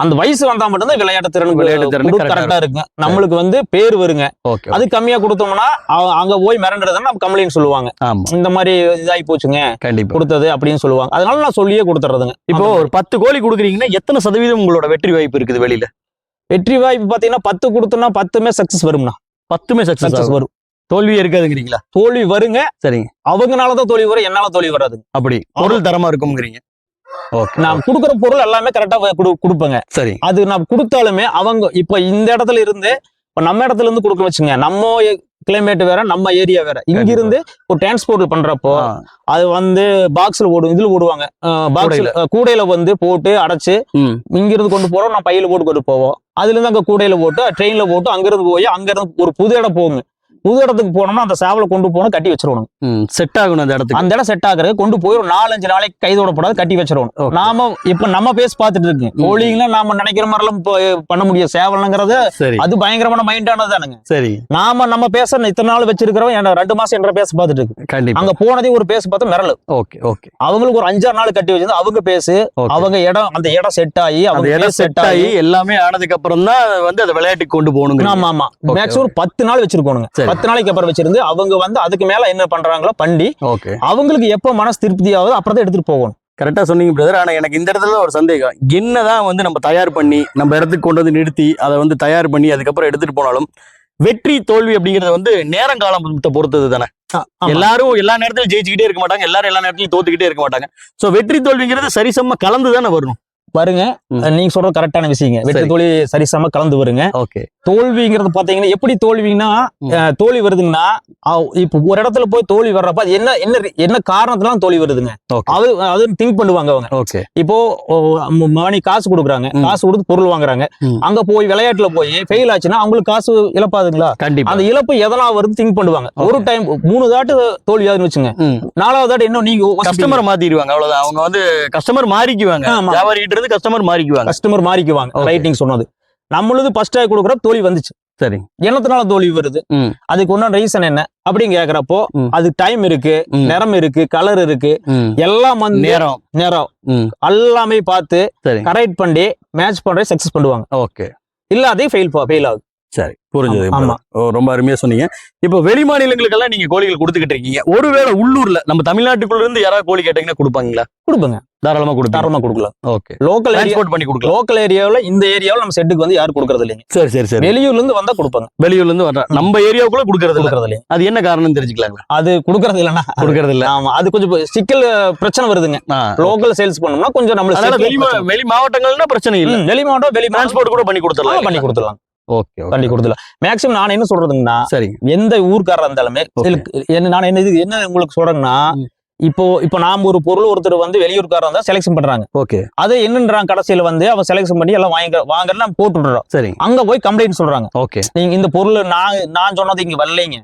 அந்த வயசு வந்தா மட்டும்தான் விளையாட்டு திறன் விளையாட்டு திறன் கரெக்டா இருக்கு நம்மளுக்கு வந்து பேர் வருங்க. அது கம்மியா கொடுத்தோம்னா அங்க போய் மிரண்டுறதுன்னா நம்ம கம்ப்ளைண்ட் சொல்லுவாங்க. இந்த மாதிரி இதாகி போச்சுங்க. கண்டிப்பா. கொடுத்தது அப்படின்னு சொல்லுவாங்க. அதனால நான் சொல்லியே கொடுத்துறதுங்க. இப்போ ஒரு பத்து கோழி கொடுக்குறீங்கன்னா எத்தனை சதவீதம் உங்களோட வெற்றி வாய்ப்பு இருக்குது வெளியில? வெற்றி வாய்ப்பு பாத்தீங்கன்னா பத்து கொடுத்தோம்னா பத்துமே சக்சஸ் வரும்னா பத்துமே சக்சஸ் வரும். தோல்வியே இருக்காதுங்கிறீங்களா? தோல்வி வருங்க. சரிங்க. அவங்கனாலதான் தோல்வி வரும் என்னால தோல்வி வராது அப்படி. பொருள் தரமா இருக்கும்ங்கிறீங்க. நான் கொடுக்குற பொருள் எல்லாமே கரெக்டா கொடுப்பேங்க. சரி. அது நான் கொடுத்தாலுமே அவங்க இப்ப இந்த இடத்துல இருந்து இப்ப நம்ம இடத்துல இருந்து கொடுக்க வச்சுங்க நம்ம கிளைமேட் வேற நம்ம ஏரியா வேற. இங்க கண்டிப்பா. இருந்து ஒரு டிரான்ஸ்போர்ட் பண்றப்போ அது வந்து பாக்ஸ்ல ஓடும் இதுல ஓடுவாங்க. பாக்ஸ்ல கூடையில. வந்து போட்டு அடைச்சு ம். இங்க இருந்து கொண்டு போறோம் நான் பையில போட்டு கொண்டு போவோம். அதுல இருந்து அங்க கூடையில போட்டு ட்ரெயின்ல போட்டு அங்க இருந்து போய் அங்க இருந்து ஒரு புது இடம் போகுங்க. புது இடத்துக்கு போனோம்னா அந்த சேவலை கொண்டு போகணும் கட்டி வச்சிருவோம் ம் செட் ஆகணும் அந்த இடத்துக்கு. அந்த இடம் செட் ஆகுறது கொண்டு போய் ஒரு நாலஞ்சு நாளைக்கு கைதோடப்படாது கட்டி வச்சிருவோம் Okay. நாம இப்ப நம்ம பேஸ் பார்த்துட்டு இருக்கு. கோழிங்களா நாம நினைக்கிற மாதிரிலாம் பண்ண முடியும் சேவலுங்கிறது அது பயங்கரமான மைண்டானது தானுங்க. சரி. நாம நம்ம பேச இத்தனை நாள் வச்சிருக்கிறோம் ரெண்டு மாசம் என்ற பேச பார்த்துட்டு இருக்கு. அங்க போனதே ஒரு பேச பார்த்தா மிரளு. ஓகே ஓகே அவங்களுக்கு ஒரு அஞ்சாறு நாள் கட்டி வச்சிருந்து அவங்க பேசு அவங்க இடம் அந்த இடம் செட் ஆகி அவங்க இடம் செட் ஆகி எல்லாமே ஆனதுக்கு அப்புறம் தான் வந்து அதை விளையாட்டுக்கு கொண்டு போகணுங்க ஆமா ஆமா. மேக்ஸிமம் பத்து நாள் வச்சிருக்கோனுங்க சரி. பத்து நாளைக்கு அப்புறம் வச்சிருந்து அவங்க வந்து அதுக்கு மேல என்ன பண்றாங்களோ பண்ணி ஓகே. அவங்களுக்கு எப்ப மனசு திருப்தி ஆகுதோ அப்புறம் தான் எடுத்துட்டு போகணும். கரெக்டா சொன்னீங்க பிரதர் ஆனா எனக்கு இந்த இடத்துல ஒரு சந்தேகம். என்னதான் வந்து நம்ம தயார் பண்ணி நம்ம இடத்துக்கு கொண்டு வந்து நிறுத்தி அதை வந்து தயார் பண்ணி அதுக்கப்புறம் எடுத்துட்டு போனாலும் வெற்றி தோல்வி அப்படிங்கறது வந்து நேரம் காலத்தை பொறுத்தது தானே. எல்லாரும் எல்லா நேரத்திலும் ஜெயிச்சுக்கிட்டே இருக்க மாட்டாங்க. எல்லாரும் எல்லா நேரத்திலும் தோத்துக்கிட்டே இருக்க மாட்டாங்க. சோ வெற்றி தோல்விங்கிறது சரிசமமா கலந்து தானே வரும் வருங்க ம். நீங்க சொல்றது கரெக்டான விஷயங்க வெற்றி. தோல்வி சரிசம கலந்து வருங்க ஓகே தோல்விங்கிறது பாத்தீங்கன்னா எப்படி. அஹ், தோல்வி வருதுங்கன்னா இப்ப ஒரு இடத்துல போய் தோல்வி வர்றப்ப அது என்ன என்ன என்ன காரணத்துல தோல்வி வருதுங்க அது அது திங்க் பண்ணுவாங்க அவங்க ஓகே இப்போ மணி காசு கொடுக்குறாங்க. காசு கொடுத்து பொருள் வாங்குறாங்க. அங்க போய் விளையாட்டுல போய் ஃபெயில் ஆச்சுன்னா அவங்களுக்கு காசு இழப்பாதுங்களா கண்டிப்பா அந்த இழப்பு எதனா வருது திங்க் பண்ணுவாங்க ஒரு. டைம் மூணு தாட்டு தோல்வியாதுன்னு வச்சுங்க ம். நாலாவது தாட்டு இன்னும் நீங்க கஸ்டமர் மாத்திடுவாங்க அவ்வளவுதான் அவங்க வந்து கஸ்டமர் மாறிக்குவாங்க ஆமா. இருந்து கஸ்டமர் மாறிக்குவாங்க. கஸ்டமர் மாறிக்குவாங்க. ரைட்டிங் சொன்னது. நம்மளது ஃபர்ஸ்ட் ஆகி கொடுக்குற தோல்வி வந்துச்சு. சரி. என்னத்தினால தோல்வி வருது. அதுக்கு ஒன்றும் ரீசன் என்ன? அப்படின்னு கேக்குறப்போ. அது டைம் இருக்கு. நிறம் இருக்கு கலர் இருக்கு. எல்லாம் வந்து நேரம். நேரம். எல்லாமே பார்த்து கரெக்ட் பண்ணி மேட்ச் பண்றது சக்சஸ் பண்ணுவாங்க. ஓகே இல்ல அதே ஃபெயில் ஃபெயில் ஆகுது. சரி. புரிஞ்சது ரொம்ப அருமையா சொன்னீங்க. இப்போ வெளி மாநிலங்களுக்கெல்லாம் நீங்க கோழிகள் கொடுத்துக்கிட்டு இருக்கீங்க. ஒருவேளை உள்ளூர்ல நம்ம தமிழ்நாட்டுக்குள்ள இருந்து யாராவது கோழி கேட்டீங்கன்னா கொடுப்பாங்களா? கொடுப்பங்க. தாராளமா கொடுப்பாங்க. தாராளமா கொடுக்கலாம். ஓகே. லோக்கல் டிரான்ஸ்போர்ட் பண்ணி கொடுக்கலாம். லோக்கல் ஏரியாவுல இந்த ஏரியாவுல நம்ம செட்டுக்கு வந்து யாரும் கொடுக்கறது இல்லைங்க. சரி சரி சரி. வெளியூர்ல இருந்து வந்தா கொடுப்பாங்க. வெளியூர்ல இருந்து வர்ற நம்ம ஏரியாவுக்குள்ள கொடுக்கறது கொடுக்கறது இல்லைங்க. அது என்ன காரணம் தெரிஞ்சுக்கலாங்களா? அது கொடுக்கறது இல்லைன்னா கொடுக்கறது இல்ல. ஆமா அது கொஞ்சம் சிக்கல் பிரச்சனை வருதுங்க. லோக்கல் சேல்ஸ் பண்ணோம்னா கொஞ்சம் நம்மளுக்கு வெளி மாவட்டங்கள்னா பிரச்சனை இல்ல. வெளி மாவட்டம் வெளி டிரான்ஸ்போர்ட் கூட பண்ணி கொடுத்துடலாம். பண்ணி கொடுத்துடலாம் ஓகே பண்ணி கொடுத்துடலாம். மேக்ஸிமம் நான் என்ன சொல்றதுங்கன்னா சரிங்க. எந்த ஊர்க்காரரா இருந்தாலுமே நான் என்ன இது என்ன உங்களுக்கு சொல்றேன்னா ம். இப்போ இப்போ நாம ஒரு பொருள் ஒருத்தர் வந்து வெளியூர்காரர் இருந்தா செலெக்ஷன் பண்றாங்க. ஓகே. அது என்னன்றாங்க கடைசியில வந்து அவன் செலெக்ஷன் பண்ணி எல்லாம் வாங்க வாங்கறதுல நம்ம போட்டு விடுறோம் சரிங்க அங்க போய் கம்ப்ளைண்ட் சொல்றாங்க. ஓகே. நீங்க இந்த பொருள் நான் நான் சொன்னது இங்க வரலைங்க.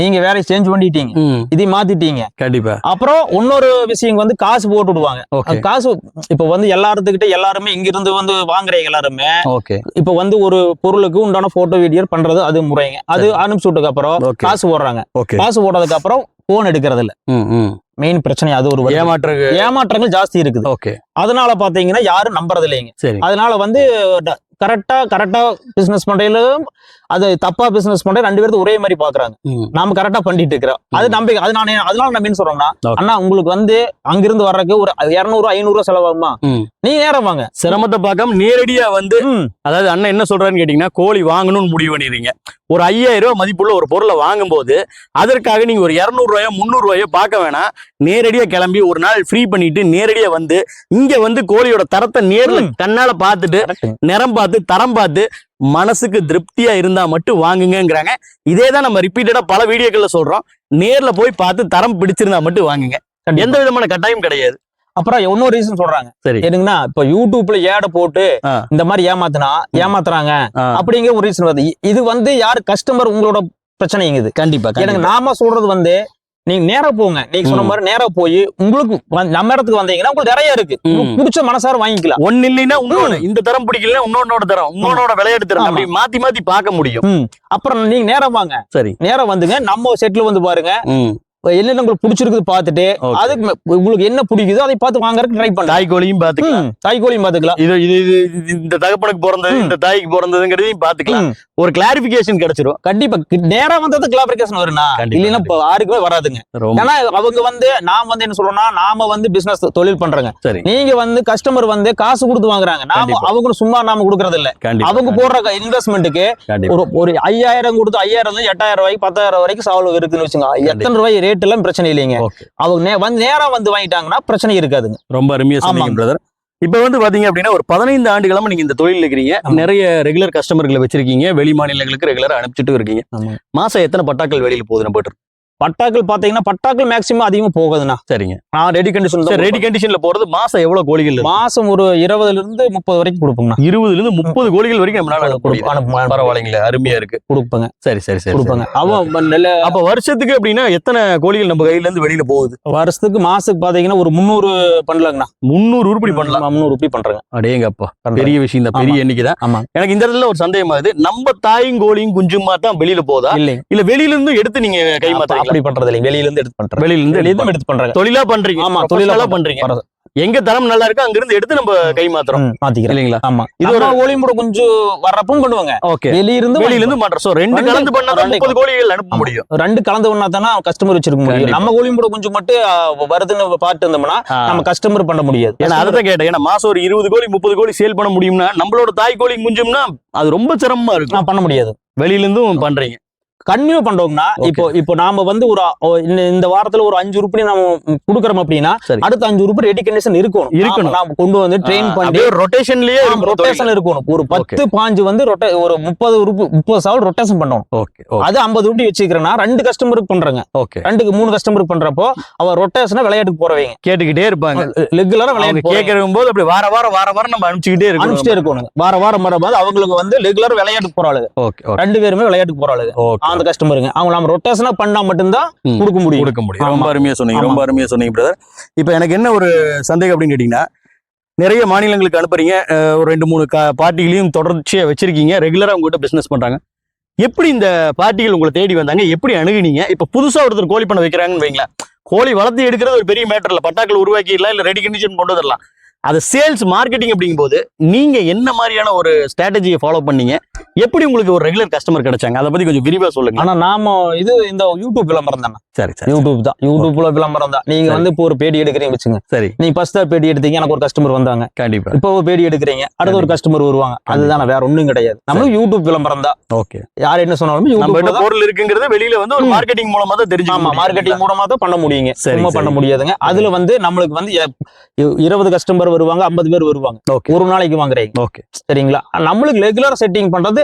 நீங்க வேற சேஞ்ச் பண்ணிட்டீங்க. ம். இதை மாத்திட்டீங்க. கண்டிப்பா. அப்புறம் இன்னொரு விஷயம் வந்து காசு போட்டு விடுவாங்க. காசு இப்ப வந்து எல்லாத்துக்கிட்ட எல்லாருமே இங்க இருந்து வந்து வாங்குறீங்க எல்லாருமே ஓகே. இப்ப வந்து ஒரு பொருளுக்கு உண்டான போட்டோ வீடியோ பண்றது அது முறைங்க. அது அனுப்பிச்சு விட்டதுக்கு அப்புறம் காசு போடுறாங்க. காசு போட்டதுக்கு அப்புறம் போன் எடுக்கிறது இல்ல மெயின் பிரச்சனை அது ஒரு. ஏமாற்று ஏமாற்றங்கள் ஜாஸ்தி இருக்குது. ஓகே. அதனால பாத்தீங்கன்னா யாரும் நம்புறது இல்லைங்க அதனால வந்து கரெக்டா கரெக்டா பிசினஸ் பண்றதுல அது தப்பா பிசினஸ் பண்ற ரெண்டு பேரும் ஒரே மாதிரி பாக்குறாங்க. நாம கரெக்டா பண்ணிட்டு இருக்கிறோம். அது நம்பிக்கை. அது நான் அதனால நம்ம என்ன சொல்றோம்னா. அண்ணா உங்களுக்கு வந்து அங்கிருந்து வர்றதுக்கு ஒரு இருநூறு ஐநூறு ரூபா செலவாகுமா. நீ நேரம் வாங்க. சிரமத்தை பார்க்காம நேரடியா வந்து அதாவது அண்ணன் என்ன சொல்றாருன்னு கேட்டீங்கன்னா கோழி வாங்கணும்னு முடிவு பண்ணிடுறீங்க. ஒரு ஐயாயிரம் ரூபாய் மதிப்புள்ள ஒரு பொருளை வாங்கும்போது அதற்காக நீங்க ஒரு இருநூறு ரூபாயோ முந்நூறு ரூபாயோ பார்க்க வேணாம். நேரடியா கிளம்பி ஒரு நாள் ஃப்ரீ பண்ணிட்டு நேரடியா வந்து இங்க வந்து கோழியோட தரத்தை நேர்ல. கண்ணால பார்த்துட்டு. நிறம் பார்த்து தரம் பார்த்து மனசுக்கு திருப்தியா இருந்தா மட்டும் வாங்குங்கங்கிறாங்க. இதே தான் நம்ம ரிப்பீட்டடா பல வீடியோக்கள்ல சொல்றோம். நேர்ல போய் பார்த்து தரம் பிடிச்சிருந்தா மட்டும் வாங்குங்க. எந்த விதமான கட்டாயம் கிடையாது. அப்புறம் இன்னொரு ரீசன் சொல்றாங்க. சரி. என்னங்கன்னா இப்ப யூடியூப்ல ஏட போட்டு. இந்த மாதிரி ஏமாத்துனா ஏமாத்துறாங்க அப்படிங்கிற ஒரு ரீசன் வருது. இது வந்து யார் கஸ்டமர் உங்களோட பிரச்சனைங்க இது. கண்டிப்பா. எனக்கு. நாம சொல்றது வந்து நீங்க நேரா போங்க. நீங்க சொன்ன. மாதிரி நேரா போய் உங்களுக்கு நம்ம இடத்துக்கு வந்தீங்கன்னா உங்களுக்கு நிறைய இருக்கு. பிடிச்ச மனசார வாங்கிக்கலாம். ஒன்னு இல்லைன்னா இன்னொன்னு. இந்த தரம் பிடிக்கலன்னா இன்னொன்னோட தரம். இன்னொன்னோட விளையாட்டு தரம். அப்படி மாத்தி மாத்தி பார்க்க முடியும். அப்புறம் நீங்க நேரா வாங்க. சரி. நேரா வந்துங்க. நம்ம செட்ல வந்து பாருங்க. என்னென்ன உங்களுக்கு பிடிச்சிருக்குது பார்த்துட்டு. அதுக்கு உங்களுக்கு என்ன பிடிக்குதோ அதை பார்த்து வாங்குறதுக்கு ட்ரை பண்ணுங்க தாய் கோழியும் பாத்துக்கலாம் ம், தாய் கோழியும் பார்த்துக்கலாம். இது இது இந்த தகப்பனுக்கு பிறந்தது. இந்த தாய்க்கு பிறந்ததுங்கிறதையும் பாத்துக்கலாம் ம். ஒரு கிளாரிபிகேஷன் கிடைச்சிரும். கண்டிப்பா நேரா வந்தது கிளாபிரிகேஷன் வரும்னா இல்லைன்னா யாருக்குமே வராதுங்க. ஏன்னா அவங்க வந்து நாம வந்து என்ன சொல்றோம்னா நாம வந்து பிசினஸ் தொழில் பண்றோங்க. சரி. நீங்க வந்து கஸ்டமர் வந்து காசு கொடுத்து வாங்குறாங்க. நாம கண்டிப்பா. அவங்க சும்மா நாம கொடுக்கறது இல்ல அவங்க போடுற இன்வெஸ்ட்மெண்ட்டுக்கு ஒரு ஒரு ஐயாயிரம் கொடுத்து ஐயாயிரம் எட்டாயிரம் ரூபாய்க்கு பத்தாயிரம் வரைக்கும் சாவல் இருக்குன்னு வச்சுங்க எத்தனை ரூபாய் ரேட் எல்லாம் பிரச்சனை இல்லைங்க. அவங்க வந்து நேரா வந்து வாங்கிட்டாங்கன்னா பிரச்சனை இருக்காதுங்க. ரொம்ப அருமையா சொன்னீங்க. பிரதர் இப்ப வந்து பாத்தீங்க அப்படின்னா ஒரு பதினைந்து ஆண்டுகளமா நீங்க இந்த தொழில் இருக்கிறீங்க. நிறைய ரெகுலர் கஸ்டமர்களை வச்சிருக்கீங்க. வெளி மாநிலங்களுக்கு ரெகுலரா அனுப்பிச்சிட்டு இருக்கீங்க. மாசம் எத்தனை பட்டாக்கள் வெளியில போகுதுன்னு போட்டு பட்டாக்கள் பாத்தீங்கன்னா பட்டாக்கள் மேக்சிமம் அதிகமா போகுதுண்ணா. சரிங்க. நான் ரெடி கண்டிஷன் ரெடி கண்டிஷன்ல போறது மாசம் எவ்வளவு கோழிகள்? மாசம் ஒரு இருபதுல இருந்து முப்பது வரைக்கும் கொடுப்போங்கண்ணா இருபதுல இருந்து முப்பது கோழிகள் வரைக்கும் நம்மளால பரவாயில்லைங்களே அருமையா இருக்கு. கொடுப்பேங்க. சரி சரி சரி கொடுப்பாங்க. அவன் அப்ப வருஷத்துக்கு அப்படின்னா எத்தனை கோழிகள் நம்ம கையில இருந்து வெளியில போகுது? வருஷத்துக்கு மாசத்துக்கு பாத்தீங்கன்னா ஒரு முந்நூறு பண்ணலாங்கண்ணா. முந்நூறு உருப்படி பண்ணலாம். முந்நூறு ரூபாய் பண்றேங்க. அடேங்கப்பா. பெரிய விஷயம் தான் பெரிய எண்ணிக்கை தான். ஆமா. எனக்கு இந்த இடத்துல ஒரு சந்தேகம் ஆகுது நம்ம தாயும் கோழியும் குஞ்சுமா தான் வெளியில போதா? இல்லைங்க. இல்ல வெளியில இருந்து எடுத்து நீங்க கை மாத்தீங்களா அப்படி பண்றது இல்லைங்க. வெளியில இருந்து எடுத்து பண்றேன் வெளியில இருந்து வெளியில எடுத்து பண்றாங்க. தொழிலா பண்றீங்க. ஆமா, தொழிலா பண்றீங்க. எங்க தரம் நல்லா இருக்கு அங்க இருந்து எடுத்து நம்ம கை மாத்துறோம். ம், மாத்திக்கிறேன் இல்லைங்களா? ஆமா. இது ஒரு- ஒரு ஒளிமுறை கொஞ்சம் வர்றப்பவும் பண்ணுவாங்க ஓகே. வெளிய இருந்து வெளியில இருந்து மாற்றோம் சோ ரெண்டு கலந்து பண்ணா தான் முப்பது கோழிகள் அனுப்ப. முடியும். ரெண்டு கலந்து பண்ணா தானே கஸ்டமர் வச்சிருக்க முடியும். நம்ம ஒளிமுறை கொஞ்சம் மட்டும் வருதுன்னு பார்த்து இருந்தோம்னா. நம்ம கஸ்டமர் பண்ண முடியாது. ஏன்னா அதை தான் கேட்டேன். ஏன்னா மாசம் ஒரு இருபது கோழி முப்பது கோழி சேல் பண்ண முடியும்னா நம்மளோட தாய் கோழி குஞ்சும்னா அது ரொம்ப சிரமமா இருக்கும். பண்ண முடியாது. வெளியில இருந்தும் பண்றீங்க. கன்டினியூ பண்றோம்னா. இப்போ இப்போ நாம வந்து ஒரு இந்த- வாரத்துல ஒரு அஞ்சு உருப்படி நம்ம குடுக்கறோம் அப்படின்னா. அடுத்த அஞ்சு உருப்படி ரெடி கண்டிஷன் இருக்கணும். இருக்கணும். நாம- கொண்டு வந்து ட்ரெயின் பண்ணி ரொட்டேஷன்லயே ரொட்டேஷன் இருக்கணும் ஒரு பத்து பாஞ்சு வந்து ரொட்டே ஒரு முப்பது உறுப்பு முப்பது சாவல் ரொட்டேஷன் பண்ணணும். ஓகே அது ஐம்பது உருப்படி வச்சுக்கிறேன்னா ரெண்டு கஸ்டமருக்கு பண்றாங்க. ஓகே ரெண்டுக்கு மூணு கஸ்டமருக்கு பண்றப்போ அவ ரொட்டேஷனா விளையாட்டுக்கு போறவங்க கேட்டுக்கிட்டே இருப்பாங்க. ரெகுலரா விளையாட்டு கேட்கற போது அப்படி வார வாரம் வார வாரம் நம்ம அனுப்பிச்சுக்கிட்டே அனுப்பிச்சிட்டே இருக்கணும் இருக்கணும் வார வாரம் வரும்போது அவங்களுக்கு வந்து ரெகுலர் விளையாட்டுக்கு ஓகே ரெண்டு பேருமே விளையாட்டுக்கு ஓகே அந்த கஸ்டமருங்க அவங்க நம்ம ரொட்டேஷனா பண்ணா மட்டும்தான். கொடுக்க முடியும். கொடுக்க முடியும். ரொம்ப. அருமையா சொன்னீங்க. ரொம்ப அருமையா சொன்னீங்க பிரதர் இப்போ எனக்கு என்ன ஒரு சந்தேகம் அப்படின்னு கேட்டீங்கன்னா நிறைய மாநிலங்களுக்கு அனுப்புறீங்க. ஒரு ரெண்டு மூணு கா பார்ட்டிகளையும் தொடர்ச்சியா வச்சிருக்கீங்க. ரெகுலரா உங்ககிட்ட பிசினஸ் பண்றாங்க. எப்படி இந்த பார்ட்டிகள் உங்களை தேடி வந்தாங்க? எப்படி அணுகுனீங்க? இப்போ புதுசா ஒருத்தர் கோழி பண்ண வைக்கிறாங்கன்னு வைங்களேன். கோழி வளர்த்து எடுக்கிறது ஒரு பெரிய மேட்டர் இல்ல. பட்டாக்கள் உருவாக்கிடலாம் இல்ல ரெடி கண்டிஷன் கொண்டு வந்துடலாம். அது சேல்ஸ் மார்க்கெட்டிங் அப்படிங்கும்போது நீங்க என்ன மாதிரியான ஒரு ஸ்ட்ராட்டஜியை ஃபாலோ பண்ணீங்க? எப்படி உங்களுக்கு ஒரு ரெகுலர் கஸ்டமர் கிடைச்சாங்க? அதை பத்தி கொஞ்சம் விரிவா சொல்லுங்க. ஆனா நாம இது இந்த யூடியூப் விளம்பரம் தானே? சரி யூடியூப் தான். யூடியூப்ல விளம்பரம் தான். நீங்க. வந்து இப்போ ஒரு பேட்டி எடுக்கிறீங்க வச்சுங்க சரி. நீங்க ஃபர்ஸ்ட் பேட்டி எடுத்தீங்க எனக்கு ஒரு கஸ்டமர் வந்தாங்க. கண்டிப்பா. இப்போ ஒரு பேட்டி எடுக்கிறீங்க அடுத்து ஒரு கஸ்டமர் வருவாங்க. அதுதானே வேற ஒண்ணும் கிடையாது. நம்மளும் யூடியூப் விளம்பரம் தான். ஓகே யார் என்ன சொன்னாலும் நம்ம தான் பொருள் இருக்குங்கிறது வெளியில வந்து ஒரு. மார்க்கெட்டிங் மூலமா தான் தெரிஞ்சு ஆமா மார்க்கெட்டிங் மூலமா தான் பண்ண முடியுங்க. சும்மா. பண்ண முடியாதுங்க. அதுல வந்து நம்மளுக்கு வந்து இருபது கஸ்டமர் வருவாங்க ஐம்பது பேர் வருவாங்க. ஒரு நாளைக்கு வாங்குறீங்க. ஓகே சரிங்களா? நம்மளுக்கு ரெகுலர் செட்டிங் பண்றது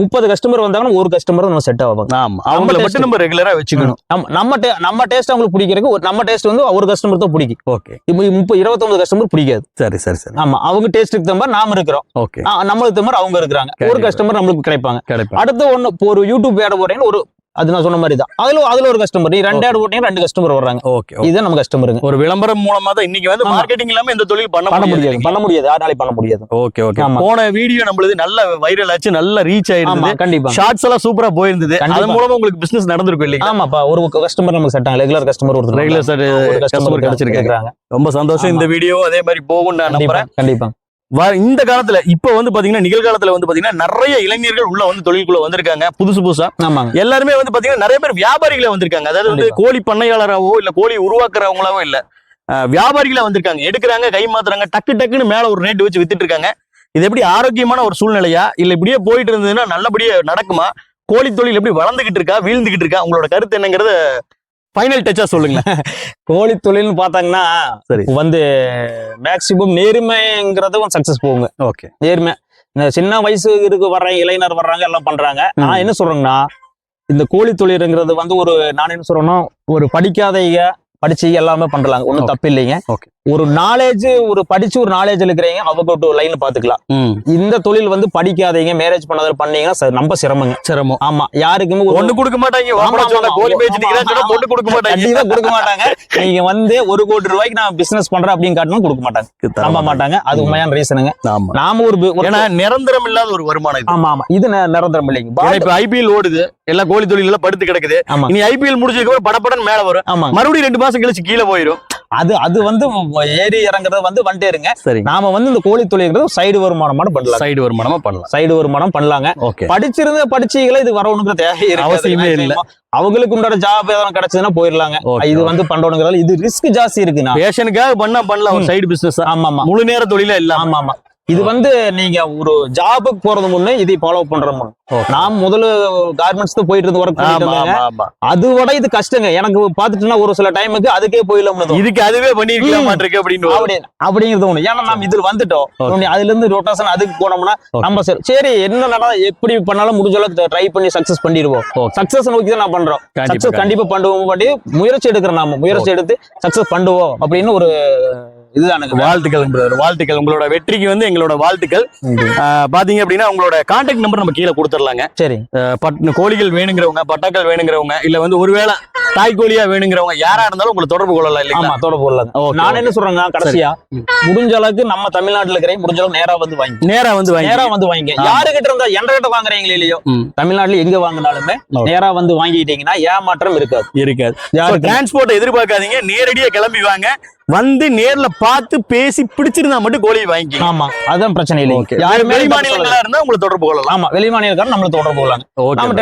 முப்பது கஸ்டமர் வந்தாங்கன்னா ஒரு கஸ்டமர் நம்ம செட் ஆவாங்க ஆமா. அவங்கள. மட்டும் நம்ம ரெகுலரா வச்சுக்கணும். நம்ம நம்ம நம்ம டேஸ்ட் அவங்களுக்கு பிடிக்கிறதுக்கு ஒரு நம்ம டேஸ்ட் வந்து ஒரு கஸ்டமர் தான் பிடிக்கும். ஓகே இப்போ முப்பது இருபத்தொன்பது கஸ்டமர் பிடிக்காது. சரி சரி சரி. ஆமா அவங்க டேஸ்ட்டுக்கு தகுந்த மாதிரி நாம இருக்கிறோம். ஓகே நம்மளுக்கு தகுந்த மாதிரி அவங்க இருக்கிறாங்க. ஒரு. கஸ்டமர் நம்மளுக்கு கிடைப்பாங்க. கிடைப்பா அடுத்து ஒண்ணு இப்போ ஒரு யூடியூப் ஆட் போறீங்கன்னு ஒரு அது நான் சொன்ன மாதிரி தான். அதுல அதுல ஒரு கஸ்டமர் நீ ரெண்டு ஆட் போட்டீங்கன்னா ரெண்டு கஸ்டமர் வர்றாங்க. ஓகே இதுதான் நம்ம கஸ்டமருங்க ஒரு விளம்பரம் மூலமா தான் இன்னைக்கு வந்து. மார்க்கெட்டிங் இல்லாம இந்த தொழில் பண்ண பண்ண முடியாது பண்ண முடியாது. யாராலையும் பண்ண முடியாது. Okay okay. போன வீடியோ நம்மளது நல்ல வைரல் ஆச்சு நல்ல ரீச் ஆயிருந்தது. கண்டிப்பா. ஷார்ட்ஸ் எல்லாம் சூப்பரா போயிருந்தது. அது மூலமா உங்களுக்கு பிசினஸ் நடந்திருக்கும் இல்லைங்களா? ஆமாப்பா. ஒரு கஸ்டமர் நமக்கு செட் ரெகுலர் கஸ்டமர் ஒருத்தர் ரெகுலர் கஸ்டமர் கிடைச்சிருக்காங்க ரொம்ப சந்தோஷம் இந்த. வீடியோ அதே மாதிரி போகும் நான் நம்புறேன். கண்டிப்பா. இந்த காலத்துல இப்ப வந்து பாத்தீங்கன்னா நிகழ்காலத்துல வந்து பாத்தீங்கன்னா நிறைய இளைஞர்கள் உள்ள வந்து தொழிலுக்குள்ள வந்திருக்காங்க. புதுசு புதுசா. ஆமாங்க. எல்லாருமே வந்து பாத்தீங்கன்னா நிறைய பேர் வியாபாரிகளா வந்திருக்காங்க. அதாவது வந்து. கோழி பண்ணையாளராவோ இல்ல கோழி உருவாக்குறவங்களாவோ இல்ல. வியாபாரிகளா வந்திருக்காங்க. எடுக்கிறாங்க கை மாத்துறாங்க டக்கு டக்குன்னு மேல ஒரு ரேட் வச்சு வித்துட்டு இருக்காங்க. இது எப்படி ஆரோக்கியமான ஒரு சூழ்நிலையா? இல்ல இப்படியே போயிட்டு இருந்ததுன்னா நல்லபடியா நடக்குமா? கோழி தொழில் எப்படி வளர்ந்துகிட்டு இருக்கா? வீழ்ந்துகிட்டு இருக்கா? உங்களோட கருத்து என்னங்கறத ஃபைனல் டச்சா சொல்லுங்க கோழி தொழில்னு பார்த்தாங்கன்னா சரி. வந்து மேக்சிமம் நேர்மைங்கிறது சக்சஸ் போகுங்க. ஓகே நேர்மை. இந்த சின்ன வயசு இருக்கு வர்றாங்க இளைஞர் வர்றாங்க எல்லாம் பண்றாங்க. நான் என்ன சொல்றேங்கன்னா இந்த கோழி தொழிலுங்கிறது வந்து ஒரு நான் என்ன சொல்றேன்னா ஒரு படிக்காதவங்க படிச்சு எல்லாமே பண்றாங்க. ஒன்றும். தப்பு இல்லைங்க Okay. ஒரு நாலேஜ் ஒரு படிச்சு ஒரு நாலேஜ் இருக்கிறீங்க அவங்க ஒரு லைன்ல பாத்துக்கலாம். இந்த தொழில் வந்து படிக்காதீங்க மேரேஜ் பண்ணதில் பண்ணீங்கன்னா ரொம்ப சிரமங்க. சிரமம். ஆமா யாருக்குமே ஒண்ணு கொடுக்க மாட்டாங்க பொண்ணு கொடுக்க மாட்டாங்க. கொடுக்க மாட்டாங்க. நீங்க வந்து ஒரு கோடி ரூபாய்க்கு நான் பிசினஸ் பண்றேன் அப்படின்னு காட்டணும் கொடுக்க மாட்டாங்க. நம்ப மாட்டாங்க. அது. உண்மையான ரீசனுங்க நாம ஒரு நிரந்தரம் இல்லாத ஒரு வருமானம் இது. ஆமா ஆமா. இது நி- நிரந்தரம் இல்லைங்க. இப்ப ஐபிஎல் ஓடுது. எல்லா கோழி தொழில் எல்லாம் படுத்து கிடக்குது. ஆமா. இனி ஐபிஎல் முடிஞ்சதுக்கு அப்புறம் மேல வரும். ஆமா. மறுபடியும் ரெண்டு மாசம் கழிச்சு கீழே போயிரும். அது அது வந்து ஏறி இறங்குறது வந்து வந்துட்டே இருங்க. சரி. நாம வந்து இந்த கோழி தொழில்ங்கிறது சைடு வருமானமா பண்ணலாம். சைடு வருமானமா பண்ணலாம். சைடு வருமானம் பண்ணலாங்க. ஓகே. படிச்சிருந்த படிச்சீங்களே இது வரணுங்கிற தேவை. அவசியமே இல்ல. அவங்களுக்கு உண்டான ஜாப் எதனா கிடைச்சதுன்னா போயிடலாங்க இது வந்து பண்றோங்கிறதால இது ரிஸ்க் ஜாஸ்தி இருக்குண்ணா. பேஷனுக்காக பண்ணா பண்ணலாம். சைடு பிசினஸ் ஆமா ஆமா முழு நேர தொழில இல்லாம. ஆமா ஆமா இது வந்து நீங்க ஒரு ஜாபுக்கு போறது முன்னே இதை ஃபாலோ பண்ற முன். நான் முதல்ல கார்மெண்ட்ஸ் தான் போயிட்டு இருந்து ஒர்க் அது விட இது கஷ்டங்க. எனக்கு பாத்துட்டுனா ஒரு சில டைமுக்கு அதுக்கே போயிடலாம்னு தோணும். இதுக்கு அதுவே பண்ணிருக்கலாம் அப்படின்னு அப்படிங்கிறது ஒண்ணு ஏன்னா நம்ம இதுல வந்துட்டோம். அதுல இருந்து ரொட்டேஷன் அதுக்கு போனோம்னா. நம்ம சரி சரி என்ன நடந்தா எப்படி பண்ணாலும் முடிஞ்ச அளவுக்கு ட்ரை பண்ணி சக்சஸ் பண்ணிடுவோம். சக்சஸ் நோக்கி தான் நான் பண்றோம். சக்சஸ் கண்டிப்பா. பண்ணுவோம். பண்ணி முயற்சி எடுக்கிறோம் நாம. முயற்சி எடுத்து சக்சஸ் பண்ணுவோம் அப்படின்னு ஒரு இதுதானுங்க வாழ்த்துக்கள் brother. வாழ்த்துக்கள். உங்களோட வெற்றிக்கு வந்து எங்களோட வாழ்த்துக்கள். பாத்தீங்க அப்படின்னா உங்களோட கான்டாக்ட் நம்பர் நம்ம கீழே கொடுத்துடலாங்க. சரி. பட் கோழிகள் வேணுங்கிறவங்க பட்டாக்கள் வேணுங்கிறவங்க இல்ல வந்து ஒருவேளை தாய் கோழியா வேணுங்கிறவங்க யாரா இருந்தாலும் உங்களை தொடர்பு கொள்ளலாம் இல்லைங்களா? ஆமா தொடர்பு கொள்ளலாம். நான் என்ன சொல்றேன்னா கடைசியா. முடிஞ்ச அளவுக்கு நம்ம தமிழ்நாட்டுல இருக்கிற முடிஞ்ச அளவுக்கு நேரா வந்து வாங்கி நேரா வந்து வாங்கி நேரா வந்து வாங்கிங்க ஆமா. யாருகிட்ட இருந்தா எந்த கிட்ட வாங்குறீங்களோ இல்லையோ. தமிழ்நாட்டுல எங்க வாங்கினாலுமே. நேரா வந்து வாங்கிட்டீங்கன்னா ஏமாற்றம் இருக்காது. இருக்காது. டிரான்ஸ்போர்ட் எதிர்பார்க்காதீங்க. நேரடியா கிளம்பி வாங்க. வந்து நேர்ல பார்த்து பேசி பிடிச்சிருந்தா மட்டும் கோழியை வாங்கிக்கலாம் ஆமா அதான் பிரச்சனை இல்லை ஓகே. யாருமே வெளி தப்பு சொல்லல. மாநிலங்களா இருந்தா உங்களை தொடர்பு கொள்ளலாம். ஆமா வெளி மாநிலக்காரன் நம்மள தொடர்பு கொள்ளலாம். நம்ம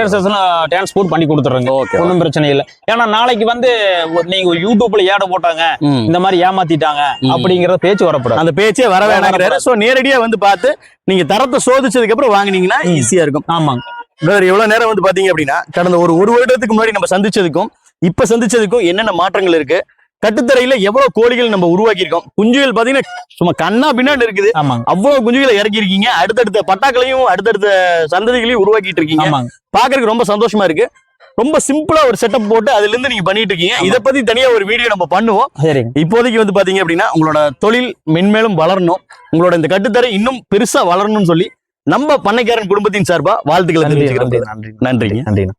டிரான்ஸ்போர்ட் பண்ணி கொடுத்துறோங்க ஓகே ஒன்றும் பிரச்சனை இல்லை. ஏன்னா நாளைக்கு வந்து ஒரு- நீங்க யூடியூப்ல ஏட போட்டாங்க. இந்த மாதிரி ஏமாத்திட்டாங்க. ம். அப்படிங்கறத பேச்சு வரப்படாது அந்த பேச்சே வர வேணாங்கிறாரு. சோ நேரடியா வந்து பார்த்து நீங்க தரத்தை சோதிச்சதுக்கு அப்புறம் வாங்குனீங்கன்னா. ஈஸியா இருக்கும். ஆமாங்க. பிரதர் எவ்வளவு நேரம் வந்து பாத்தீங்க அப்படின்னா கடந்த ஒரு ஒரு வருடத்துக்கு முன்னாடி நம்ம சந்திச்சதுக்கும் இப்ப சந்திச்சதுக்கும் என்னென்ன மாற்றங்கள் இருக்கு? கட்டுத்தரையில எவ்வளவு கோழிகள் நம்ம உருவாக்கி இருக்கோம் குஞ்சுகள் பாத்தீங்கன்னா சும்மா கண்ணா பின்னாடி இருக்குது. அவ்வளவு குஞ்சுகளை இறக்கி இருக்கீங்க அடுத்தடுத்த பட்டாக்களையும் அடுத்தடுத்த சந்ததிகளையும் உருவாக்கிட்டு இருக்கீங்க பாக்குறதுக்கு ரொம்ப சந்தோஷமா இருக்கு. ரொம்ப சிம்பிளா ஒரு செட்டப் போட்டு அதுல இருந்து நீங்க பண்ணிட்டு இருக்கீங்க. இத பத்தி தனியா ஒரு வீடியோ நம்ம பண்ணுவோம். இப்போதைக்கு வந்து பாத்தீங்க அப்படின்னா உங்களோட தொழில் மென்மேலும் வளரணும். உங்களோட இந்த கட்டுத்தரை இன்னும் பெருசா வளரணும்னு சொல்லி நம்ம பண்ணைக்காரன் குடும்பத்தின் சார்பா வாழ்த்துக்களை நன்றி தெரிவிச்சுக்கிறோம் நன்றி நன்றி. நன்றிங்க.